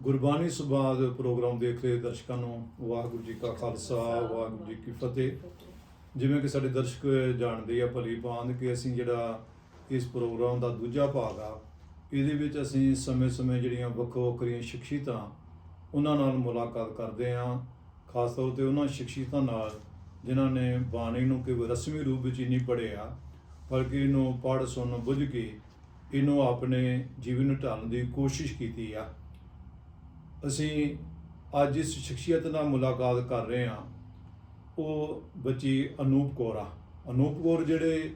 ਗੁਰਬਾਣੀ ਸੁਭਾਗ ਪ੍ਰੋਗਰਾਮ ਦੇਖ ਰਹੇ ਦਰਸ਼ਕਾਂ ਨੂੰ, ਵਾਹਿਗੁਰੂ ਜੀ ਕਾ ਖਾਲਸਾ, ਵਾਹਿਗੁਰੂ ਜੀ ਕੀ ਫਤਿਹ। ਜਿਵੇਂ ਕਿ ਸਾਡੇ ਦਰਸ਼ਕ ਜਾਣਦੇ ਆ ਭਲੀ ਭਾਂਤ ਕਿ ਅਸੀਂ ਜਿਹੜਾ ਇਸ ਪ੍ਰੋਗਰਾਮ ਦਾ ਦੂਜਾ ਭਾਗ ਆ, ਇਹਦੇ ਵਿੱਚ ਅਸੀਂ ਸਮੇਂ-ਸਮੇਂ ਜਿਹੜੀਆਂ ਵੱਖੋ ਵੱਖਰੀਆਂ ਸ਼ਖਸੀਅਤਾਂ ਉਹਨਾਂ ਨਾਲ ਮੁਲਾਕਾਤ ਕਰਦੇ ਆ। ਖਾਸ ਤੌਰ ਤੇ ਉਹਨਾਂ ਸ਼ਖਸੀਅਤਾਂ ਨਾਲ ਜਿਨ੍ਹਾਂ ਨੇ ਬਾਣੀ ਨੂੰ ਕਿਵ ਰਸਮੀ ਰੂਪ ਵਿੱਚ ਹੀ ਨਹੀਂ ਪੜ੍ਹਿਆ, ਬਲਕਿ ਇਹਨੂੰ ਪੜ੍ਹ ਸੁਣ ਬੁੱਝ ਕੇ ਇਹਨੂੰ ਆਪਣੇ ਜੀਵਨ ਢਾਲਣ ਦੀ ਕੋਸ਼ਿਸ਼ ਕੀਤੀ ਆ। ਅਸੀਂ ਅੱਜ ਇਸ ਸ਼ਖਸੀਅਤ ਨਾਲ ਮੁਲਾਕਾਤ ਕਰ ਰਹੇ ਹਾਂ। ਉਹ ਬੱਚੀ ਅਨੂਪ ਕੌਰ ਆ। ਅਨੂਪ ਕੌਰ ਜਿਹੜੇ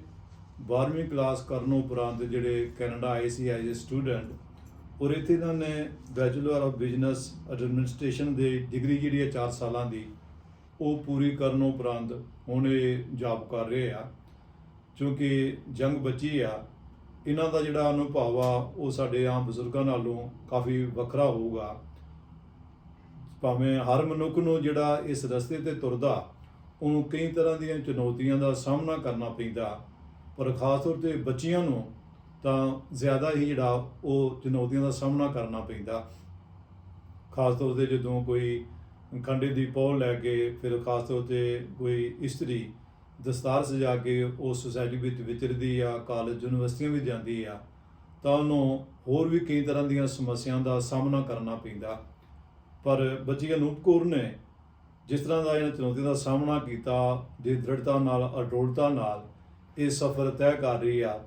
12ਵੀਂ ਕਲਾਸ ਕਰਨ ਉਪਰੰਤ ਜਿਹੜੇ ਕੈਨੇਡਾ ਆਏ ਸੀ ਐਜ਼ ਅ ਸਟੂਡੈਂਟ ਔਰ ਇੱਥੇ ਇਹਨਾਂ ਨੇ ਬੈਚਲਰ ਆਫ ਬਿਜ਼ਨਸ ਐਡਮਿਨਿਸਟ੍ਰੇਸ਼ਨ ਦੇ ਡਿਗਰੀ ਜਿਹੜੀ ਹੈ 4 ਸਾਲਾਂ ਦੀ, ਉਹ ਪੂਰੀ ਕਰਨ ਉਪਰੰਤ ਹੁਣ ਇਹ ਜੌਬ ਕਰ ਰਹੇ ਆ। ਕਿਉਂਕਿ ਜੰਗ ਬੱਚੀ ਆ। ਇਹਨਾਂ ਦਾ ਜਿਹੜਾ ਅਨੁਭਵ ਆ, ਉਹ ਸਾਡੇ ਆਮ ਬਜ਼ੁਰਗਾਂ ਨਾਲੋਂ ਕਾਫੀ ਵੱਖਰਾ ਹੋਊਗਾ। ਭਾਵੇਂ ਹਰ ਮਨੁੱਖ ਨੂੰ ਜਿਹੜਾ ਇਸ ਰਸਤੇ ਤੇ ਤੁਰਦਾ, ਉਹਨੂੰ ਕਈ ਤਰ੍ਹਾਂ ਦੀਆਂ ਚੁਣੌਤੀਆਂ ਦਾ ਸਾਹਮਣਾ ਕਰਨਾ ਪੈਂਦਾ। ਪਰ ਖਾਸ ਤੌਰ ਤੇ ਬੱਚਿਆਂ ਨੂੰ ਤਾਂ ਜ਼ਿਆਦਾ ਹੀ ਜਿਹੜਾ ਉਹ ਚੁਣੌਤੀਆਂ ਦਾ ਸਾਹਮਣਾ ਕਰਨਾ ਪੈਂਦਾ। ਖਾਸ ਤੌਰ ਤੇ ਜਦੋਂ ਕੋਈ ਖੰਡੇ ਦੀ ਪੌਲ ਲੈ ਕੇ, ਫਿਰ ਖਾਸ ਤੌਰ ਤੇ ਕੋਈ ਇਸਤਰੀ ਦਸਤਾਰ ਸਜਾ ਕੇ ਉਹ ਸੁਸਾਇਟੀ ਵਿੱਚ ਵਿਚਰਦੀ ਆ ਕਾਲਜ ਯੂਨੀਵਰਸਿਟੀਆਂ ਵੀ ਜਾਂਦੀ ਆ, ਤਾਂ ਉਹਨੂੰ ਹੋਰ ਵੀ ਕਈ ਤਰ੍ਹਾਂ ਦੀਆਂ ਸਮੱਸਿਆਵਾਂ ਦਾ ਸਾਹਮਣਾ ਕਰਨਾ ਪੈਂਦਾ। ਪਰ ਬੱਚੀ ਅਨੂਪ ਕੌਰ ਨੇ ਜਿਸ ਤਰ੍ਹਾਂ ਦਾ ਇਹਨਾਂ ਚੁਣੌਤੀਆਂ ਦਾ ਸਾਹਮਣਾ ਕੀਤਾ, ਜੇ ਦ੍ਰਿੜਤਾ ਨਾਲ, ਅਡੋਲਤਾ ਨਾਲ ਇਹ ਸਫ਼ਰ ਤੈਅ ਕਰ ਰਹੀ ਆ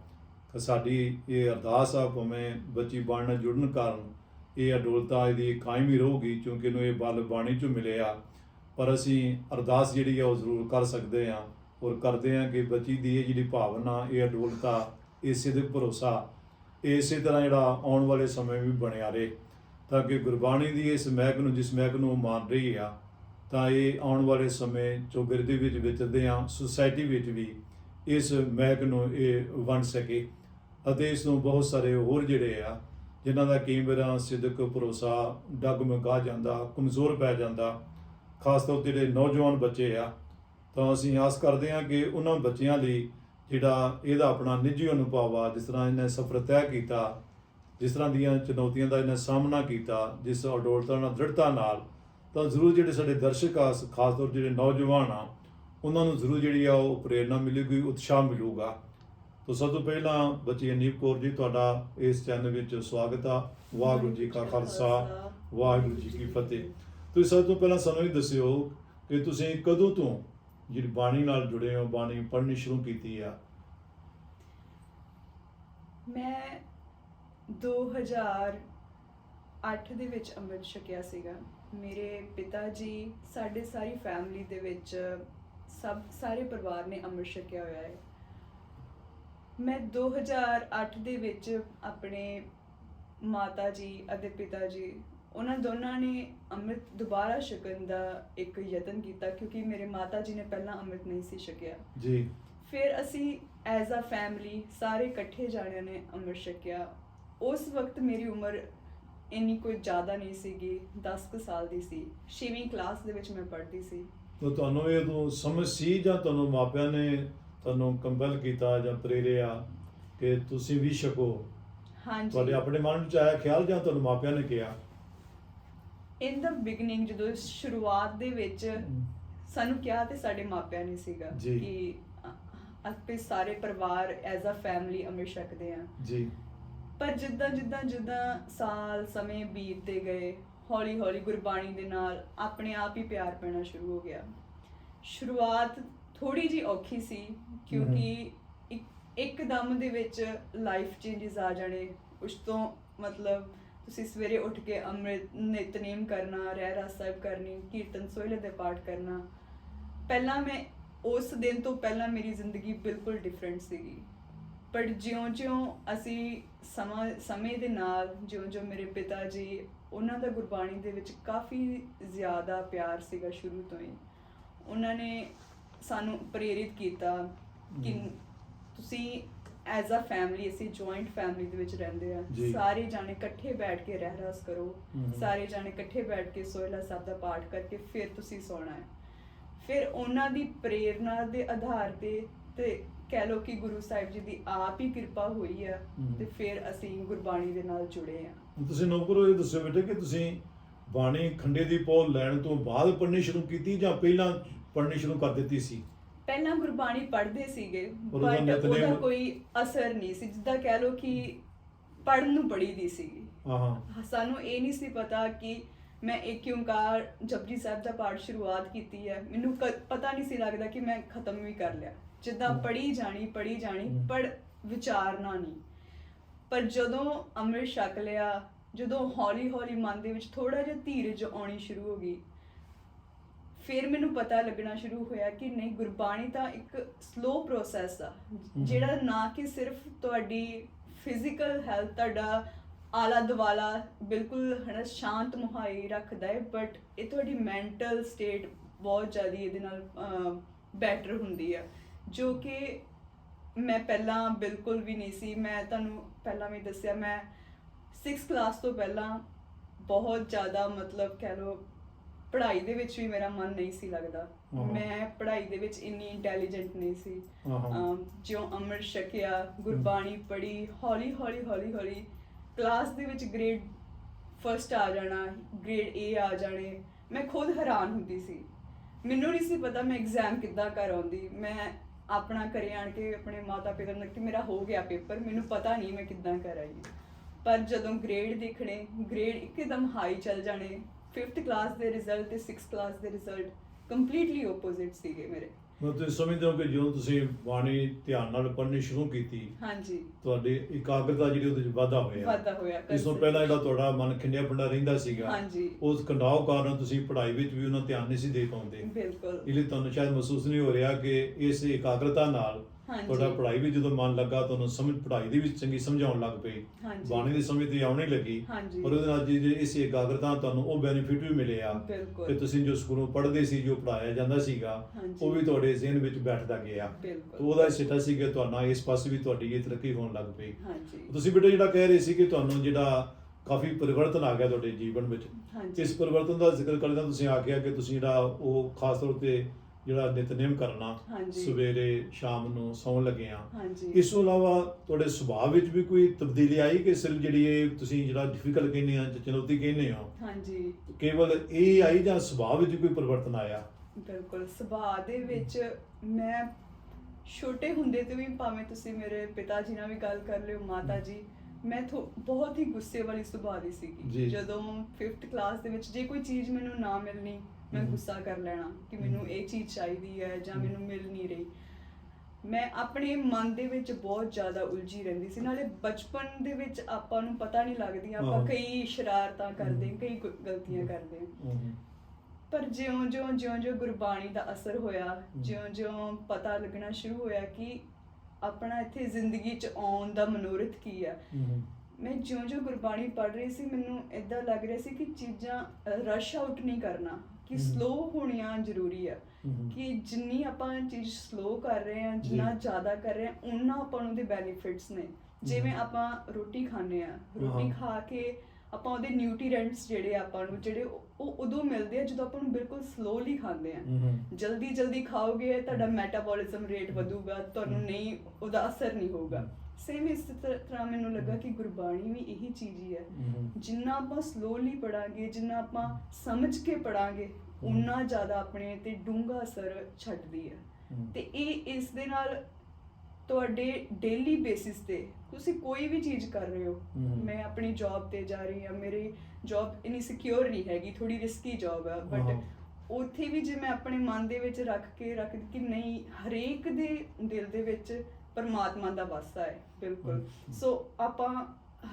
ਕਿ ਸਾਡੀ ਇਹ ਅਰਦਾਸ ਆ ਭਾਵੇਂ ਬੱਚੀ ਬਣਨ ਜੁੜਨ ਕਾਰਨ ਇਹ ਅਡੋਲਤਾ ਇਹਦੀ ਕਾਇਮ ਹੀ ਰਹੂਗੀ, ਕਿਉਂਕਿ ਇਹਨੂੰ ਇਹ ਬਲ ਬਾਣੀ ਚੋਂ ਮਿਲਿਆ। ਪਰ ਅਸੀਂ ਅਰਦਾਸ ਜਿਹੜੀ ਆ ਉਹ ਜ਼ਰੂਰ ਕਰ ਸਕਦੇ ਆ ਔਰ ਕਰਦੇ ਆ ਕਿ ਬੱਚੀ ਦੀ ਇਹ ਜਿਹੜੀ ਭਾਵਨਾ, ਇਹ ਅਡੋਲਤਾ, ਇਸੇ ਦੇ ਭਰੋਸਾ, ਇਸੇ ਤਰ੍ਹਾਂ ਜਿਹੜਾ ਆਉਣ ਵਾਲੇ ਸਮੇਂ ਵੀ ਬਣਿਆ ਰਹੇ। ਤਾਂ ਕਿ ਗੁਰਬਾਣੀ ਦੀ ਇਸ ਮਹਿਕ ਨੂੰ, ਜਿਸ ਮਹਿਕ ਨੂੰ ਉਹ ਮੰਨ ਰਹੀ ਆ, ਤਾਂ ਇਹ ਆਉਣ ਵਾਲੇ ਸਮੇਂ ਚੌਗਿਰਦੇ ਵਿੱਚ ਵਿਚਰਦੇ ਆ ਸੁਸਾਇਟੀ ਵਿੱਚ ਵੀ ਇਸ ਮਹਿਕ ਨੂੰ ਇਹ ਵੰਡ ਸਕੇ। ਅਤੇ ਇਸ ਨੂੰ ਬਹੁਤ ਸਾਰੇ ਹੋਰ ਜਿਹੜੇ ਆ, ਜਿਨ੍ਹਾਂ ਦਾ ਕਈ ਵਾਰ ਸਿੱਧਕ ਭਰੋਸਾ, ਡਗਮਗਾ ਜਾਂਦਾ, ਕਮਜ਼ੋਰ ਪੈ ਜਾਂਦਾ, ਖਾਸ ਤੌਰ ਤੇ ਜਿਹੜੇ ਨੌਜਵਾਨ ਬੱਚੇ ਆ, ਤਾਂ ਅਸੀਂ ਆਸ ਕਰਦੇ ਹਾਂ ਕਿ ਉਹਨਾਂ ਬੱਚਿਆਂ ਲਈ ਜਿਹੜਾ ਇਹਦਾ ਆਪਣਾ ਨਿੱਜੀ ਅਨੁਭਵ ਆ, ਜਿਸ ਤਰ੍ਹਾਂ ਇਹਨੇ ਸਫ਼ਰ ਤੈਅ ਕੀਤਾ ਜਿਸ ਤਰ੍ਹਾਂ ਦੀਆਂ ਚੁਣੌਤੀਆਂ ਦਾ ਇਹਨਾਂ ਸਾਹਮਣਾ ਕੀਤਾ, ਜਿਸ ਅਡੋਲਤਾ ਨਾਲ, ਦ੍ਰਿੜਤਾ ਨਾਲ, ਤਾਂ ਜ਼ਰੂਰ ਜਿਹੜੇ ਸਾਡੇ ਦਰਸ਼ਕ ਆ, ਖਾਸ ਤੌਰ ਤੇ ਜਿਹੜੇ ਨੌਜਵਾਨ ਆ, ਉਹਨਾਂ ਨੂੰ ਜ਼ਰੂਰ ਜਿਹੜੀ ਆ ਉਹ ਪ੍ਰੇਰਣਾ ਮਿਲੇਗੀ, ਉਤਸ਼ਾਹ ਮਿਲੂਗਾ। ਤਾਂ ਸਭ ਤੋਂ ਪਹਿਲਾਂ ਬੱਚੀ ਅਨੀਪ ਕੌਰ ਜੀ, ਤੁਹਾਡਾ ਇਸ ਚੈਨਲ ਵਿੱਚ ਸਵਾਗਤ ਆ। ਵਾਹਿਗੁਰੂ ਜੀ ਕਾ ਖਾਲਸਾ, ਵਾਹਿਗੁਰੂ ਜੀ ਕੀ ਫਤਿਹ। ਤੁਸੀਂ ਸਭ ਤੋਂ ਪਹਿਲਾਂ ਸਾਨੂੰ ਇਹ ਦੱਸਿਓ ਕਿ ਤੁਸੀਂ ਕਦੋਂ ਤੋਂ ਜਿਹੜੀ ਬਾਣੀ ਨਾਲ ਜੁੜੇ ਹੋ, ਬਾਣੀ ਪੜ੍ਹਨੀ ਸ਼ੁਰੂ ਕੀਤੀ ਆ? ਮੈਂ 2008 ਦੇ ਵਿੱਚ ਅੰਮ੍ਰਿਤ ਛਕਿਆ ਸੀਗਾ। ਮੇਰੇ ਪਿਤਾ ਜੀ ਸਾਡੇ ਸਾਰੀ ਫੈਮਿਲੀ ਦੇ ਵਿੱਚ ਸਭ ਸਾਰੇ ਪਰਿਵਾਰ ਨੇ ਅੰਮ੍ਰਿਤ ਛਕਿਆ ਹੋਇਆ ਹੈ। ਮੈਂ 2008 ਦੇ ਵਿੱਚ ਆਪਣੇ ਮਾਤਾ ਜੀ ਅਤੇ ਪਿਤਾ ਜੀ ਉਹਨਾਂ ਦੋਨਾਂ ਨੇ ਅੰਮ੍ਰਿਤ ਦੁਬਾਰਾ ਛਕਣ ਦਾ ਇੱਕ ਯਤਨ ਕੀਤਾ ਕਿਉਂਕਿ ਮੇਰੇ ਮਾਤਾ ਜੀ ਨੇ ਪਹਿਲਾਂ ਅੰਮ੍ਰਿਤ ਨਹੀਂ ਸੀ ਛਕਿਆ। ਜੀ। ਫਿਰ ਅਸੀਂ ਐਜ਼ ਅ ਫੈਮਿਲੀ ਸਾਰੇ ਇਕੱਠੇ ਜਾਣਿਆਂ ਨੇ ਅੰਮ੍ਰਿਤ ਛਕਿਆ। ਉਸ ਵਕਤ ਮੇਰੀ ਉਮਰ ਇੰਨੀ ਕੋਈ ਜ਼ਿਆਦਾ ਨਹੀਂ ਸੀਗੀ 10 ਕੁ ਸਾਲ ਦੀ ਸੀ। 6ਵੀਂ ਕਲਾਸ ਦੇ ਵਿੱਚ ਮੈਂ ਪੜ੍ਹਦੀ ਸੀ। ਤਾਂ ਤੁਹਾਨੂੰ ਇਹ ਤੋਂ ਸਮਝ ਸੀ ਜਾਂ ਤੁਹਾਨੂੰ ਮਾਪਿਆਂ ਨੇ ਤੁਹਾਨੂੰ ਕੰਪੈਲ ਕੀਤਾ ਜਾਂ ਪ੍ਰੇਰਿਆ ਕਿ ਤੁਸੀਂ ਵੀ ਛਕੋ? ਹਾਂਜੀ। ਤੁਹਾਡੇ ਆਪਣੇ ਮਨ ਵਿੱਚ ਆਇਆ ਖਿਆਲ ਜਾਂ ਤੁਹਾਨੂੰ ਮਾਪਿਆਂ ਨੇ ਕਿਹਾ? ਇਨ ਦਾ ਬਿਗਨਿੰਗ ਜਦੋਂ ਸ਼ੁਰੂਆਤ ਦੇ ਵਿੱਚ ਸਾਨੂੰ ਕਿਹਾ ਤੇ ਸਾਡੇ ਮਾਪਿਆਂ ਨੇ ਸੀਗਾ। ਕਿ ਆਪੇ ਸਾਰੇ ਪਰਿਵਾਰ ਐਜ਼ ਅ ਫੈਮਿਲੀ ਛਕਦੇ ਆ। ਜੀ। ਪਰ ਜਿੱਦਾਂ ਜਿੱਦਾਂ ਜਿੱਦਾਂ ਸਾਲ ਸਮੇਂ ਬੀਤਦੇ ਗਏ ਹੌਲੀ ਹੌਲੀ ਗੁਰਬਾਣੀ ਦੇ ਨਾਲ ਆਪਣੇ ਆਪ ਹੀ ਪਿਆਰ ਪੈਣਾ ਸ਼ੁਰੂ ਹੋ ਗਿਆ। ਸ਼ੁਰੂਆਤ ਥੋੜੀ ਜੀ ਔਖੀ ਸੀ ਕਿਉਂਕਿ ਇੱਕ- ਇੱਕਦਮ ਦੇ ਵਿੱਚ ਲਾਈਫ ਚੇਂਜਸ ਆ ਜਾਣੇ। ਉਸ ਤੋਂ ਮਤਲਬ ਤੁਸੀਂ ਸਵੇਰੇ ਉੱਠ ਕੇ ਅੰਮ੍ਰਿਤ ਨਿਤਨੇਮ ਕਰਨਾ ਰਹਿ ਰਾਸ ਸਾਹਿਬ ਕਰਨੀ ਕੀਰਤਨ ਸੋਹਿਲੇ ਦੇ ਪਾਠ ਕਰਨਾ। ਪਹਿਲਾਂ ਮੈਂ ਉਸ ਦਿਨ ਤੋਂ ਪਹਿਲਾਂ ਮੇਰੀ ਜ਼ਿੰਦਗੀ ਬਿਲਕੁਲ ਡਿਫਰੈਂਟ ਸੀਗੀ। ਪਰ ਜਿਉਂ-ਜਿਉਂ ਅਸੀਂ ਸਮਾਂ ਸਮੇਂ ਦੇ ਨਾਲ ਜਿਉਂ-ਜਿਉਂ ਮੇਰੇ ਪਿਤਾ ਜੀ ਉਹਨਾਂ ਦਾ ਗੁਰਬਾਣੀ ਦੇ ਵਿੱਚ ਕਾਫੀ ਜ਼ਿਆਦਾ ਪਿਆਰ ਸੀਗਾ ਸ਼ੁਰੂ ਤੋਂ ਹੀ ਉਹਨਾਂ ਨੇ ਸਾਨੂੰ ਪ੍ਰੇਰਿਤ ਕੀਤਾ ਕਿ। ਤੁਸੀਂ ਐਜ਼ ਅ ਫੈਮਿਲੀ ਅਸੀਂ ਜੁਆਇੰਟ ਫੈਮਿਲੀ ਦੇ ਵਿੱਚ ਰਹਿੰਦੇ ਆ। ਸਾਰੇ ਜਾਣੇ ਇਕੱਠੇ ਬੈਠ ਕੇ ਰਹਿ ਰਸ ਕਰੋ। ਸਾਰੇ ਜਾਣੇ ਇਕੱਠੇ ਬੈਠ ਕੇ ਸੋਹਿਲਾ ਸਾਹਿਬ ਦਾ ਪਾਠ ਕਰਕੇ ਫਿਰ ਤੁਸੀਂ ਸੌਣਾ ਹੈ ਫਿਰ ਉਹਨਾਂ ਦੀ ਪ੍ਰੇਰਣਾ ਦੇ ਆਧਾਰ ਤੇ ਤੇ ਕਹਿ ਲੋ ਕਿ ਗੁਰੂ ਸਾਹਿਬ ਜੀ ਦੀ ਆਪ ਹੀ ਕਿਰਪਾ ਹੋਈ ਆ। ਤੇ ਫਿਰ ਅਸੀਂ ਗੁਰਬਾਣੀ ਦੇ ਨਾਲ ਜੁੜੇ ਆ। ਤੁਸੀਂ ਨੌਕਰੋ ਇਹ ਦੱਸੋ ਬੇਟੇ ਕਿ ਤੁਸੀਂ ਬਾਣੀ ਖੰਡੇ ਦੀ ਪੌਲ ਲੈਣ ਤੋਂ ਬਾਅਦ ਪੜ੍ਹਨੀ ਸ਼ੁਰੂ ਕੀਤੀ ਜਾਂ ਪਹਿਲਾਂ ਪੜ੍ਹਨੀ ਸ਼ੁਰੂ ਕਰ ਦਿੱਤੀ ਸੀ? ਪਹਿਲਾਂ ਗੁਰਬਾਣੀ ਪੜ੍ਹਦੇ ਸੀਗੇ ਪਰ ਉਹਦਾ ਬਟ ਉਹਦਾ ਕੋਈ ਅਸਰ ਨਹੀਂ ਸੀ ਜਿੱਦਾਂ ਕਹਿ ਲੋ ਕਿ ਪੜ੍ਹਨ ਨੂੰ ਪੜੀ ਦੀ ਸੀਗੀ ਹਾਂ ਸਾਨੂੰ ਇਹ ਨਹੀਂ ਸੀ ਪਤਾ ਕਿ ਮੈਂ ਇੱਕ ਓੰਕਾਰ ਜਪਜੀ ਸਾਹਿਬ ਦਾ ਪਾਠ ਸ਼ੁਰੂਆਤ ਕੀਤੀ ਹੈ। ਮੈਨੂੰ ਪਤਾ ਨਹੀਂ ਸੀ ਲੱਗਦਾ ਕਿ ਮੈਂ ਖਤਮ ਵੀ ਕਰ ਲਿਆ। ਜਿੱਦਾਂ। ਪੜੀ ਜਾਣੀ ਪੜੀ ਜਾਣੀ। ਪਰ ਵਿਚਾਰਨਾ ਨਹੀਂ ਪਰ ਜਦੋਂ ਅੰਮ੍ਰਿਤ ਛਕ ਲਿਆ ਜਦੋਂ ਹੌਲੀ ਹੌਲੀ ਮਨ ਦੇ ਵਿੱਚ ਥੋੜਾ ਜਿਹਾ ਧੀਰਜ ਆਉਣੀ ਸ਼ੁਰੂ ਹੋ ਗਈ ਫਿਰ ਮੈਨੂੰ ਪਤਾ ਲੱਗਣਾ ਸ਼ੁਰੂ ਹੋਇਆ ਕਿ ਨਹੀਂ ਗੁਰਬਾਣੀ ਤਾਂ ਇੱਕ ਸਲੋ ਪ੍ਰੋਸੈਸ ਆ ਜਿਹੜਾ ਨਾ ਕਿ ਸਿਰਫ ਤੁਹਾਡੀ ਫਿਜ਼ੀਕਲ ਹੈਲਥ ਤੁਹਾਡਾ ਆਲਾ ਦਵਾਲਾ ਬਿਲਕੁਲ ਹਨਾ ਸ਼ਾਂਤ ਮੁਹਾਈ ਰੱਖਦਾ ਹੈ ਬਟ ਇਹ ਤੁਹਾਡੀ ਮੈਂਟਲ ਸਟੇਟ ਬਹੁਤ ਜ਼ਿਆਦਾ ਇਹਦੇ ਨਾਲ ਬੈਟਰ ਹੁੰਦੀ ਆ ਜੋ ਕਿ ਮੈਂ ਪਹਿਲਾਂ ਬਿਲਕੁਲ ਵੀ ਨਹੀਂ ਸੀ। ਮੈਂ ਤੁਹਾਨੂੰ ਪਹਿਲਾਂ ਵੀ ਦੱਸਿਆ ਮੈਂ 6th ਕਲਾਸ ਤੋਂ ਪਹਿਲਾਂ ਬਹੁਤ ਜ਼ਿਆਦਾ ਮਤਲਬ ਕਹਿ ਲਓ ਪੜ੍ਹਾਈ ਦੇ ਵਿੱਚ ਵੀ ਮੇਰਾ ਮਨ ਨਹੀਂ ਸੀ ਲੱਗਦਾ। ਮੈਂ ਪੜ੍ਹਾਈ ਦੇ ਵਿੱਚ ਇੰਨੀ ਇੰਟੈਲੀਜੈਂਟ ਨਹੀਂ ਸੀ। ਜਿਉਂ ਅੰਮ੍ਰਿਤ ਛਕਿਆ ਗੁਰਬਾਣੀ ਪੜ੍ਹੀ ਹੌਲੀ ਹੌਲੀ ਹੌਲੀ ਹੌਲੀ ਕਲਾਸ ਦੇ ਵਿੱਚ ਗ੍ਰੇਡ ਫਸਟ ਆ ਜਾਣਾ ਗ੍ਰੇਡ A ਆ ਜਾਣੇ ਮੈਂ ਖੁਦ ਹੈਰਾਨ ਹੁੰਦੀ ਸੀ। ਮੈਨੂੰ ਨਹੀਂ ਸੀ ਪਤਾ ਮੈਂ ਐਗਜ਼ਾਮ ਕਿੱਦਾਂ ਕਰ ਆਉਂਦੀ। ਮੈਂ ਆਪਣਾ ਘਰੇ ਆਣ ਕੇ ਆਪਣੇ ਮਾਤਾ ਪਿਤਾ ਨੂੰ ਕਿ ਮੇਰਾ ਹੋ ਗਿਆ ਪੇਪਰ, ਮੈਨੂੰ ਪਤਾ ਨਹੀਂ ਮੈਂ ਕਿੱਦਾਂ ਕਰ ਆਈ ਪਰ ਜਦੋਂ ਗ੍ਰੇਡ ਦੇਖਣੇ ਗ੍ਰੇਡ ਇੱਕਦਮ ਹਾਈ ਚੱਲ ਜਾਣੇ 5th ਕਲਾਸ ਦੇ ਰਿਜ਼ਲਟ ਤੇ 6th ਕਲਾਸ ਦੇ ਰਿਜ਼ਲਟ ਕੰਪਲੀਟਲੀ ਆਪੋਜ਼ਿਟ ਸੀਗੇ ਮੇਰੇ। ਮਤਲਬ ਤੁਸੀਂ ਸਮਝਦੇ ਹੋ ਕਿ ਜਦੋਂ ਤੁਸੀਂ ਬਾਣੀ ਧਿਆਨ ਨਾਲ ਪੜ੍ਹਨੀ ਸ਼ੁਰੂ ਕੀਤੀ ਹਾਂਜੀ। ਤੁਹਾਡੀ ਇਕਾਗਰਤਾ ਜਿਹੜੀ ਉਹਦੇ ਵਿੱਚ ਵਾਧਾ ਹੋਇਆ। ਵਾਧਾ ਹੋਇਆ ਇਸ ਤੋਂ ਪਹਿਲਾਂ ਜਿਹੜਾ ਤੁਹਾਡਾ ਮਨ ਖਿੰਡਿਆ ਪੰਡਾ ਰਹਿੰਦਾ ਸੀਗਾ ਹਾਂਜੀ। ਉਸ ਕੰਡਾਓ ਕਾਰਨ ਤੁਸੀਂ ਪੜ੍ਹਾਈ ਵਿੱਚ ਵੀ ਉਹਨਾਂ ਧਿਆਨ ਨਹੀਂ ਸੀ ਦੇ ਪਾਉਂਦੇ। ਬਿਲਕੁਲ। ਇਹ ਲਈ ਤੁਹਾਨੂੰ ਸ਼ਾਇਦ ਮਹਿਸੂਸ ਨਹੀਂ ਹੋ ਰਿਹਾ ਕਿ ਇਸ ਇਕਾਗਰਤਾ ਨਾਲ ਹਾਂਜੀ। ਤੁਹਾਡਾ ਪੜ੍ਹਾਈ ਵਿੱਚ ਜਦੋਂ ਮਨ ਲੱਗਾ ਤੁਹਾਨੂੰ ਸਮਝ ਪੜ੍ਹਾਈ ਦੀ ਵੀ ਚੰਗੀ ਸਮਝਾਉਣ ਲੱਗ ਪਈ ਹਾਂਜੀ। ਬਾਣੀ ਦੀ ਸਮਝ ਤੇ ਆਉਣੀ ਲੱਗੀ ਹਾਂਜੀ। ਪਰ ਉਹਦੇ ਨਾਲ ਜਿਹੜੀ ਇਸ ਇਕਾਗਰਤਾ ਤੁਹਾਨੂੰ ਉਹ ਬੈਨੀਫਿਟ ਵੀ ਮਿਲੇ ਆ ਬਿਲਕੁਲ। ਕਿ ਤੁਸੀਂ ਜੋ ਸਕੂਲੋਂ ਪੜ੍ਹਦੇ ਸੀ ਜੋ ਪੜ੍ਹਾਇਆ ਜਾਂਦਾ ਸੀਗਾ ਹਾਂਜੀ। ਉਹ ਵੀ ਤੁਹਾਡੇ ਜ਼ਿਹਨ ਵਿੱਚ ਬੈਠਦਾ ਗਿਆ ਬਿਲਕੁਲ। ਉਹਦਾ ਸਿੱਟਾ ਸੀ ਕਿ ਤੁਹਾਡਾ ਇਸ ਪਾਸੇ ਵੀ ਤੁਹਾਡੀ ਇਹ ਤਰੱਕੀ ਹੋਣ ਲੱਗ ਪਈ ਹਾਂਜੀ ਤੁਸੀਂ ਬੇਟਾ ਜਿਹੜਾ ਕਹਿ ਰਹੇ ਸੀ ਕਿ ਤੁਹਾਨੂੰ ਜਿਹੜਾ ਕਾਫੀ ਪਰਿਵਰਤਨ ਆ ਗਿਆ ਤੁਹਾਡੇ ਜੀਵਨ ਵਿੱਚ ਹਾਂਜੀ। ਇਸ ਪਰਿਵਰਤਨ ਦਾ ਜ਼ਿਕਰ ਕਰਦੇ ਤਾਂ ਤੁਸੀਂ ਆਖਿਆ ਕਿ ਤੁਸੀਂ ਜਿਹੜਾ ਉਹ ਖਾਸ ਤੌਰ ਤੇ ਜਿਹੜਾ ਨਿਤਨੇਮ ਕਰਨਾ ਹਾਂਜੀ। ਸਵੇਰੇ ਸ਼ਾਮ ਨੂੰ ਸੌਣ ਲੱਗੇ ਆ। ਹਾਂਜੀ। ਇਸ ਤੋਂ ਇਲਾਵਾ ਤੁਹਾਡੇ ਸੁਭਾਅ ਵਿੱਚ ਵੀ ਕੋਈ ਤਬਦੀਲੀ ਆਈ ਕਿ ਸਿਰਫ ਜਿਹੜੀ ਇਹ ਤੁਸੀਂ ਜਿਹੜਾ ਡਿਫਿਕਲਟ ਕਹਿੰਦੇ ਆ ਜਾਂ ਚੁਣੌਤੀ ਕਹਿੰਦੇ ਹੋ ਹਾਂਜੀ। ਕੇਵਲ ਇਹ ਆਈ ਜਾਂ ਸੁਭਾਅ ਵਿੱਚ ਕੋਈ ਪਰਿਵਰਤਨ ਆਇਆ? ਬਿਲਕੁਲ। ਸੁਭਾਅ ਦੇ ਵਿੱਚ ਮੈਂ ਛੋਟੇ ਹੁੰਦੇ ਤੋਂ ਵੀ ਭਾਵੇਂ ਤੁਸੀਂ ਮੇਰੇ ਪਿਤਾ ਜੀ ਨਾਲ ਵੀ ਗੱਲ ਕਰ ਲਿਓ ਮਾਤਾ ਜੀ ਮੈਂ ਥੋ- ਬਹੁਤ ਹੀ ਗੁੱਸੇ ਵਾਲੀ ਸੁਭਾਅ ਦੀ ਜੀ। ਸੀਗੀ ਜਦੋਂ 5th ਕਲਾਸ ਦੇ ਵਿੱਚ ਜੇ ਕੋਈ ਚੀਜ਼ ਮੈਨੂੰ ਨਾ ਮਿਲਣੀ ਮੈਂ। ਗੁੱਸਾ ਕਰ ਲੈਣਾ ਕਿ ਮੈਨੂੰ ਇਹ ਚੀਜ਼ ਚਾਹੀਦੀ ਹੈ ਜਾਂ ਮੈਨੂੰ ਮਿਲ ਨਹੀਂ ਰਹੀ। ਮੈਂ ਆਪਣੇ ਮਨ ਦੇ ਵਿੱਚ ਬਹੁਤ ਜ਼ਿਆਦਾ ਉਲਝੀ ਰਹਿੰਦੀ ਸੀ। ਨਾਲੇ ਬਚਪਨ ਦੇ ਵਿੱਚ ਆਪਾਂ ਨੂੰ ਪਤਾ ਨਹੀਂ ਲੱਗਦੀਆਂ ਆਪਾਂ। ਕਈ ਸ਼ਰਾਰਤਾਂ ਕਰਦੇ। ਕਈ ਗਲਤੀਆਂ ਕਰਦੇ। ਪਰ ਜਿਉਂ-ਜਿਉਂ ਜਿਉਂ-ਜਿਉਂ ਗੁਰਬਾਣੀ ਦਾ ਅਸਰ ਹੋਇਆ। ਜਿਉਂ-ਜਿਉਂ ਪਤਾ ਲੱਗਣਾ ਸ਼ੁਰੂ ਹੋਇਆ ਕਿ ਆਪਣਾ ਇੱਥੇ ਜ਼ਿੰਦਗੀ 'ਚ ਆਉਣ ਦਾ ਮਨੋਰਥ ਕੀ ਆ ਮੈਂ ਜਿਉਂ-ਜਿਉਂ ਗੁਰਬਾਣੀ ਪੜ੍ਹ ਰਹੀ ਸੀ ਮੈਨੂੰ ਇਦਾਂ ਲੱਗ ਰਿਹਾ ਸੀ ਕਿ ਚੀਜ਼ਾਂ ਰਸ਼ ਆਊਟ ਨਹੀਂ ਕਰਨਾ ਕਿ। ਸਲੋ ਹੋਣੀਆਂ ਜ਼ਰੂਰੀ ਆ। ਕਿ ਜਿੰਨੀ ਆਪਾਂ ਚੀਜ਼ ਸਲੋ ਕਰ ਰਹੇ ਹਾਂ ਜਿੰਨਾ। ਜ਼ਿਆਦਾ ਕਰ ਰਹੇ ਹਾਂ ਉਨਾ ਆਪਾਂ ਨੂੰ ਦੇ ਬੈਨੀਫਿਟਸ ਨੇ ਜਿਵੇਂ। ਆਪਾਂ ਰੋਟੀ ਖਾਂਦੇ ਆ ਰੋਟੀ। ਖਾ ਕੇ ਆਪਾਂ ਉਹਦੇ ਨਿਊਟ੍ਰੀਐਂਟਸ ਜਿਹੜੇ ਆ ਆਪਾਂ ਨੂੰ ਜਿਹੜੇ ਉਹ ਉਦੋਂ ਮਿਲਦੇ ਆ ਜਦੋਂ ਆਪਾਂ ਨੂੰ ਬਿਲਕੁਲ ਸਲੋਲੀ ਖਾਂਦੇ ਆ ਜਲਦੀ ਜਲਦੀ ਖਾਓਗੇ ਤੁਹਾਡਾ ਮੈਟਾਬੋਲਿਜ਼ਮ ਰੇਟ ਵਧੂਗਾ ਤੁਹਾਨੂੰ ਨਹੀਂ ਉਹਦਾ ਅਸਰ ਨਹੀਂ ਹੋਊਗਾ ਸੇਮ ਇਸ ਤਰ- ਤਰ੍ਹਾਂ ਮੈਨੂੰ ਲੱਗਾ ਕਿ ਗੁਰਬਾਣੀ ਵੀ ਇਹੀ ਚੀਜ਼ ਹੀ ਹੈ ਜਿੰਨਾ ਆਪਾਂ ਸਲੋਲੀ ਪੜਾਂਗੇ ਜਿੰਨਾ ਆਪਾਂ ਸਮਝ ਕੇ ਪੜਾਂਗੇ ਉਨਾ ਜ਼ਿਆਦਾ ਆਪਣੇ ਤੇ ਡੂੰਘਾ ਅਸਰ ਛੱਡਦੀ ਹੈ। ਤੇ ਇਹ ਇਸ ਦੇ ਨਾਲ ਤੁਹਾਡੇ ਡੇਲੀ ਬੇਸਿਸ ਤੇ ਤੁਸੀਂ ਕੋਈ ਵੀ ਚੀਜ਼ ਕਰ ਰਹੇ ਹੋ। ਮੈਂ ਆਪਣੀ ਜੌਬ ਤੇ ਜਾ ਰਹੀ ਹਾਂ ਮੇਰੀ ਜੌਬ ਇਨੀ ਸਿਕਿਉਰ ਨਹੀਂ ਹੈਗੀ ਥੋੜੀ ਰਿਸਕੀ ਜੌਬ ਹੈ ਬਟ। ਉੱਥੇ ਵੀ ਜੇ ਮੈਂ ਆਪਣੇ ਮਨ ਦੇ ਵਿੱਚ ਰੱਖ ਕੇ ਰੱਖ ਕਿ ਨਹੀਂ ਹਰੇਕ ਦੇ ਦਿਲ ਦੇ ਵਿੱਚ ਪਰਮਾਤਮਾ ਦਾ ਵਾਸਾ ਹੈ ਬਿਲਕੁਲ। ਸੋ ਆਪਾਂ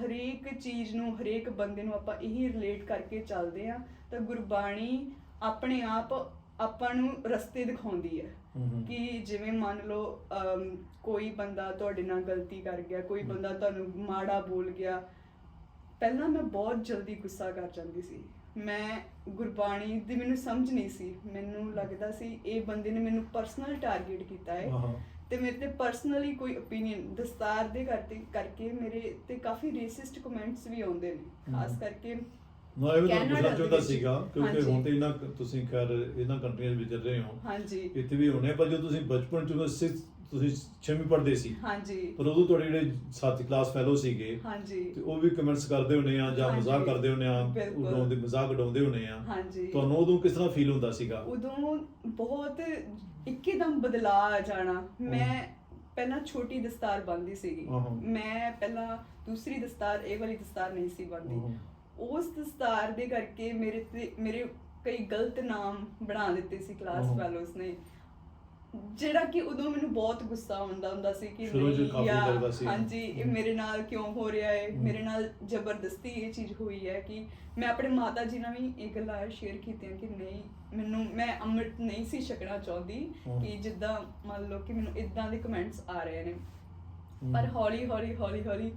ਹਰੇਕ ਚੀਜ਼ ਨੂੰ ਹਰੇਕ ਬੰਦੇ ਨੂੰ ਆਪਾਂ ਇਹੀ ਰਿਲੇਟ ਕਰਕੇ ਚੱਲਦੇ ਆ ਤਾਂ ਗੁਰਬਾਣੀ ਆਪਣੇ ਆਪ ਆਪਾਂ ਨੂੰ ਰਸਤੇ ਦਿਖਾਉਂਦੀ ਹੈ। ਕਿ ਜਿਵੇਂ ਮੰਨ ਲਓ ਕੋਈ ਬੰਦਾ ਤੁਹਾਡੇ ਨਾਲ ਗਲਤੀ ਕਰ ਗਿਆ ਕੋਈ ਬੰਦਾ ਤੁਹਾਨੂੰ ਮਾੜਾ ਬੋਲ ਗਿਆ ਪਹਿਲਾਂ ਮੈਂ ਬਹੁਤ ਜਲਦੀ ਗੁੱਸਾ ਕਰ ਜਾਂਦੀ ਸੀ ਮੈਂ ਗੁਰਬਾਣੀ ਦੀ ਮੈਨੂੰ ਸਮਝ ਨਹੀਂ ਸੀ ਮੈਨੂੰ ਲੱਗਦਾ ਸੀ ਇਹ ਬੰਦੇ ਨੇ ਮੈਨੂੰ ਪਰਸਨਲ ਟਾਰਗੇਟ ਕੀਤਾ ਹਾਂ। ਤੇ ਮੇਰੇ ਤੇ ਪਰਸਨਲੀ ਕੋਈ ਓਪੀਨੀਅਨ ਦਸਤਾਰ ਦੇ ਕਰਕੇ ਕਰਕੇ ਮੇਰੇ ਤੇ ਕਾਫੀ ਰੇਸਿਸਟ ਕਮੈਂਟਸ ਵੀ ਆਉਂਦੇ ਨੇ ਖਾਸ। ਕਰਕੇ ਨਾ ਇਹ ਵੀ ਤੁਹਾਨੂੰ ਕੈਨੇਡਾ ਪੁੱਛਣਾ ਦੇ ਚਾਹੁੰਦਾ ਵਿੱਚ। ਸੀਗਾ ਕਿਉਂਕਿ ਹਾਂਜੀ। ਹੁਣ ਤੇ ਇਹਨਾਂ ਤੁਸੀਂ ਖੈਰ ਇਹਨਾਂ ਕੰਟਰੀਆਂ ਵਿੱਚ ਰਹੇ ਹੋ ਹਾਂਜੀ ਇੱਥੇ ਵੀ ਹੋਣੇ ਪਰ ਜਦੋਂ ਤੁਸੀਂ ਬਚਪਨ ਚ 6 ਤੁਸੀਂ 6ਵੀਂ ਪੜ੍ਹਦੇ ਸੀ। ਹਾਂਜੀ। ਪਰ ਉਦੋਂ ਤੁਹਾਡੇ ਜਿਹੜੇ ਸਾਥੀ ਕਲਾਸ ਫੈਲੋ ਸੀਗੇ ਹਾਂਜੀ। ਤੇ ਉਹ ਵੀ ਕਮੈਂਟਸ ਕਰਦੇ ਹੁੰਦੇ ਆ ਜਾਂ ਹਾਂਜੀ, ਮਜ਼ਾਕ ਕਰਦੇ ਹੁੰਦੇ ਆ ਬਿਲਕੁਲ। ਉਡਾਉਂਦੇ ਮਜ਼ਾਕ ਉਡਾਉਂਦੇ ਹੁੰਦੇ ਆ। ਹਾਂਜੀ। ਤੁਹਾਨੂੰ ਉਦੋਂ ਕਿਸ ਤਰ੍ਹਾਂ ਫੀਲ ਹੁੰਦਾ ਸੀਗਾ? ਉਦੋਂ ਬਹੁਤ ਇੱਕਦਮ ਬਦਲਾ ਆ ਜਾਣਾ। ਮੈਂ ਪਹਿਲਾਂ ਛੋਟੀ ਦਸਤਾਰ ਬੰਨਦੀ ਸੀਗੀ। ਮੈਂ ਪਹਿਲਾਂ ਦੂਸਰੀ ਦਸਤਾਰ ਇਹ ਵਾਲੀ ਦਸਤਾਰ ਨਹੀਂ ਸੀ ਆਹੋ। ਉਸ ਦਸਤਾਰ ਦੇ ਕਰਕੇ ਮੇਰੇ ਤੇ ਮੇਰੇ ਕਈ ਗਲਤ ਨਾਮ ਬਣਾ ਦਿੱਤੇ ਸੀ ਕਲਾਸ ਆਹੋ। ਫੈਲੋਸ ਨੇ। ਜਿਹੜਾ ਕਿ ਉਦੋਂ ਮੈਨੂੰ ਬਹੁਤ ਗੁੱਸਾ ਆਉਂਦਾ ਹੁੰਦਾ ਸੀ ਕਿ ਸ਼ੁਰੂ 'ਚ ਨਹੀਂ ਕਾਫੀ ਯਾਰ, ਲੱਗਦਾ ਸੀ। ਹਾਂਜੀ ਇਹ। ਮੇਰੇ ਨਾਲ ਕਿਉਂ ਹੋ ਰਿਹਾ ਹੈ। ਮੇਰੇ ਨਾਲ ਜ਼ਬਰਦਸਤੀ ਇਹ ਚੀਜ਼ ਹੋਈ ਹੈ ਕਿ ਮੈਂ ਆਪਣੇ ਮਾਤਾ ਜੀ ਨਾਲ ਵੀ ਇਹ ਗੱਲਾਂ ਸ਼ੇਅਰ ਕੀਤੀਆਂ ਕਿ ਨਹੀਂ ਮੈਨੂੰ ਮੈਂ ਅੰਮ੍ਰਿਤ ਨਹੀਂ ਸੀ ਛਕਣਾ ਚਾਹੁੰਦੀ ਹਮ। ਕਿ ਜਿੱਦਾਂ ਮੰਨ ਲਓ ਕਿ ਮੈਨੂੰ ਇਦਾਂ ਦੇ ਕਮੈਂਟਸ ਆ ਰਹੇ ਨੇ। ਪਰ ਹੌਲੀ ਹੌਲੀ ਹੌਲੀ ਹੌਲੀ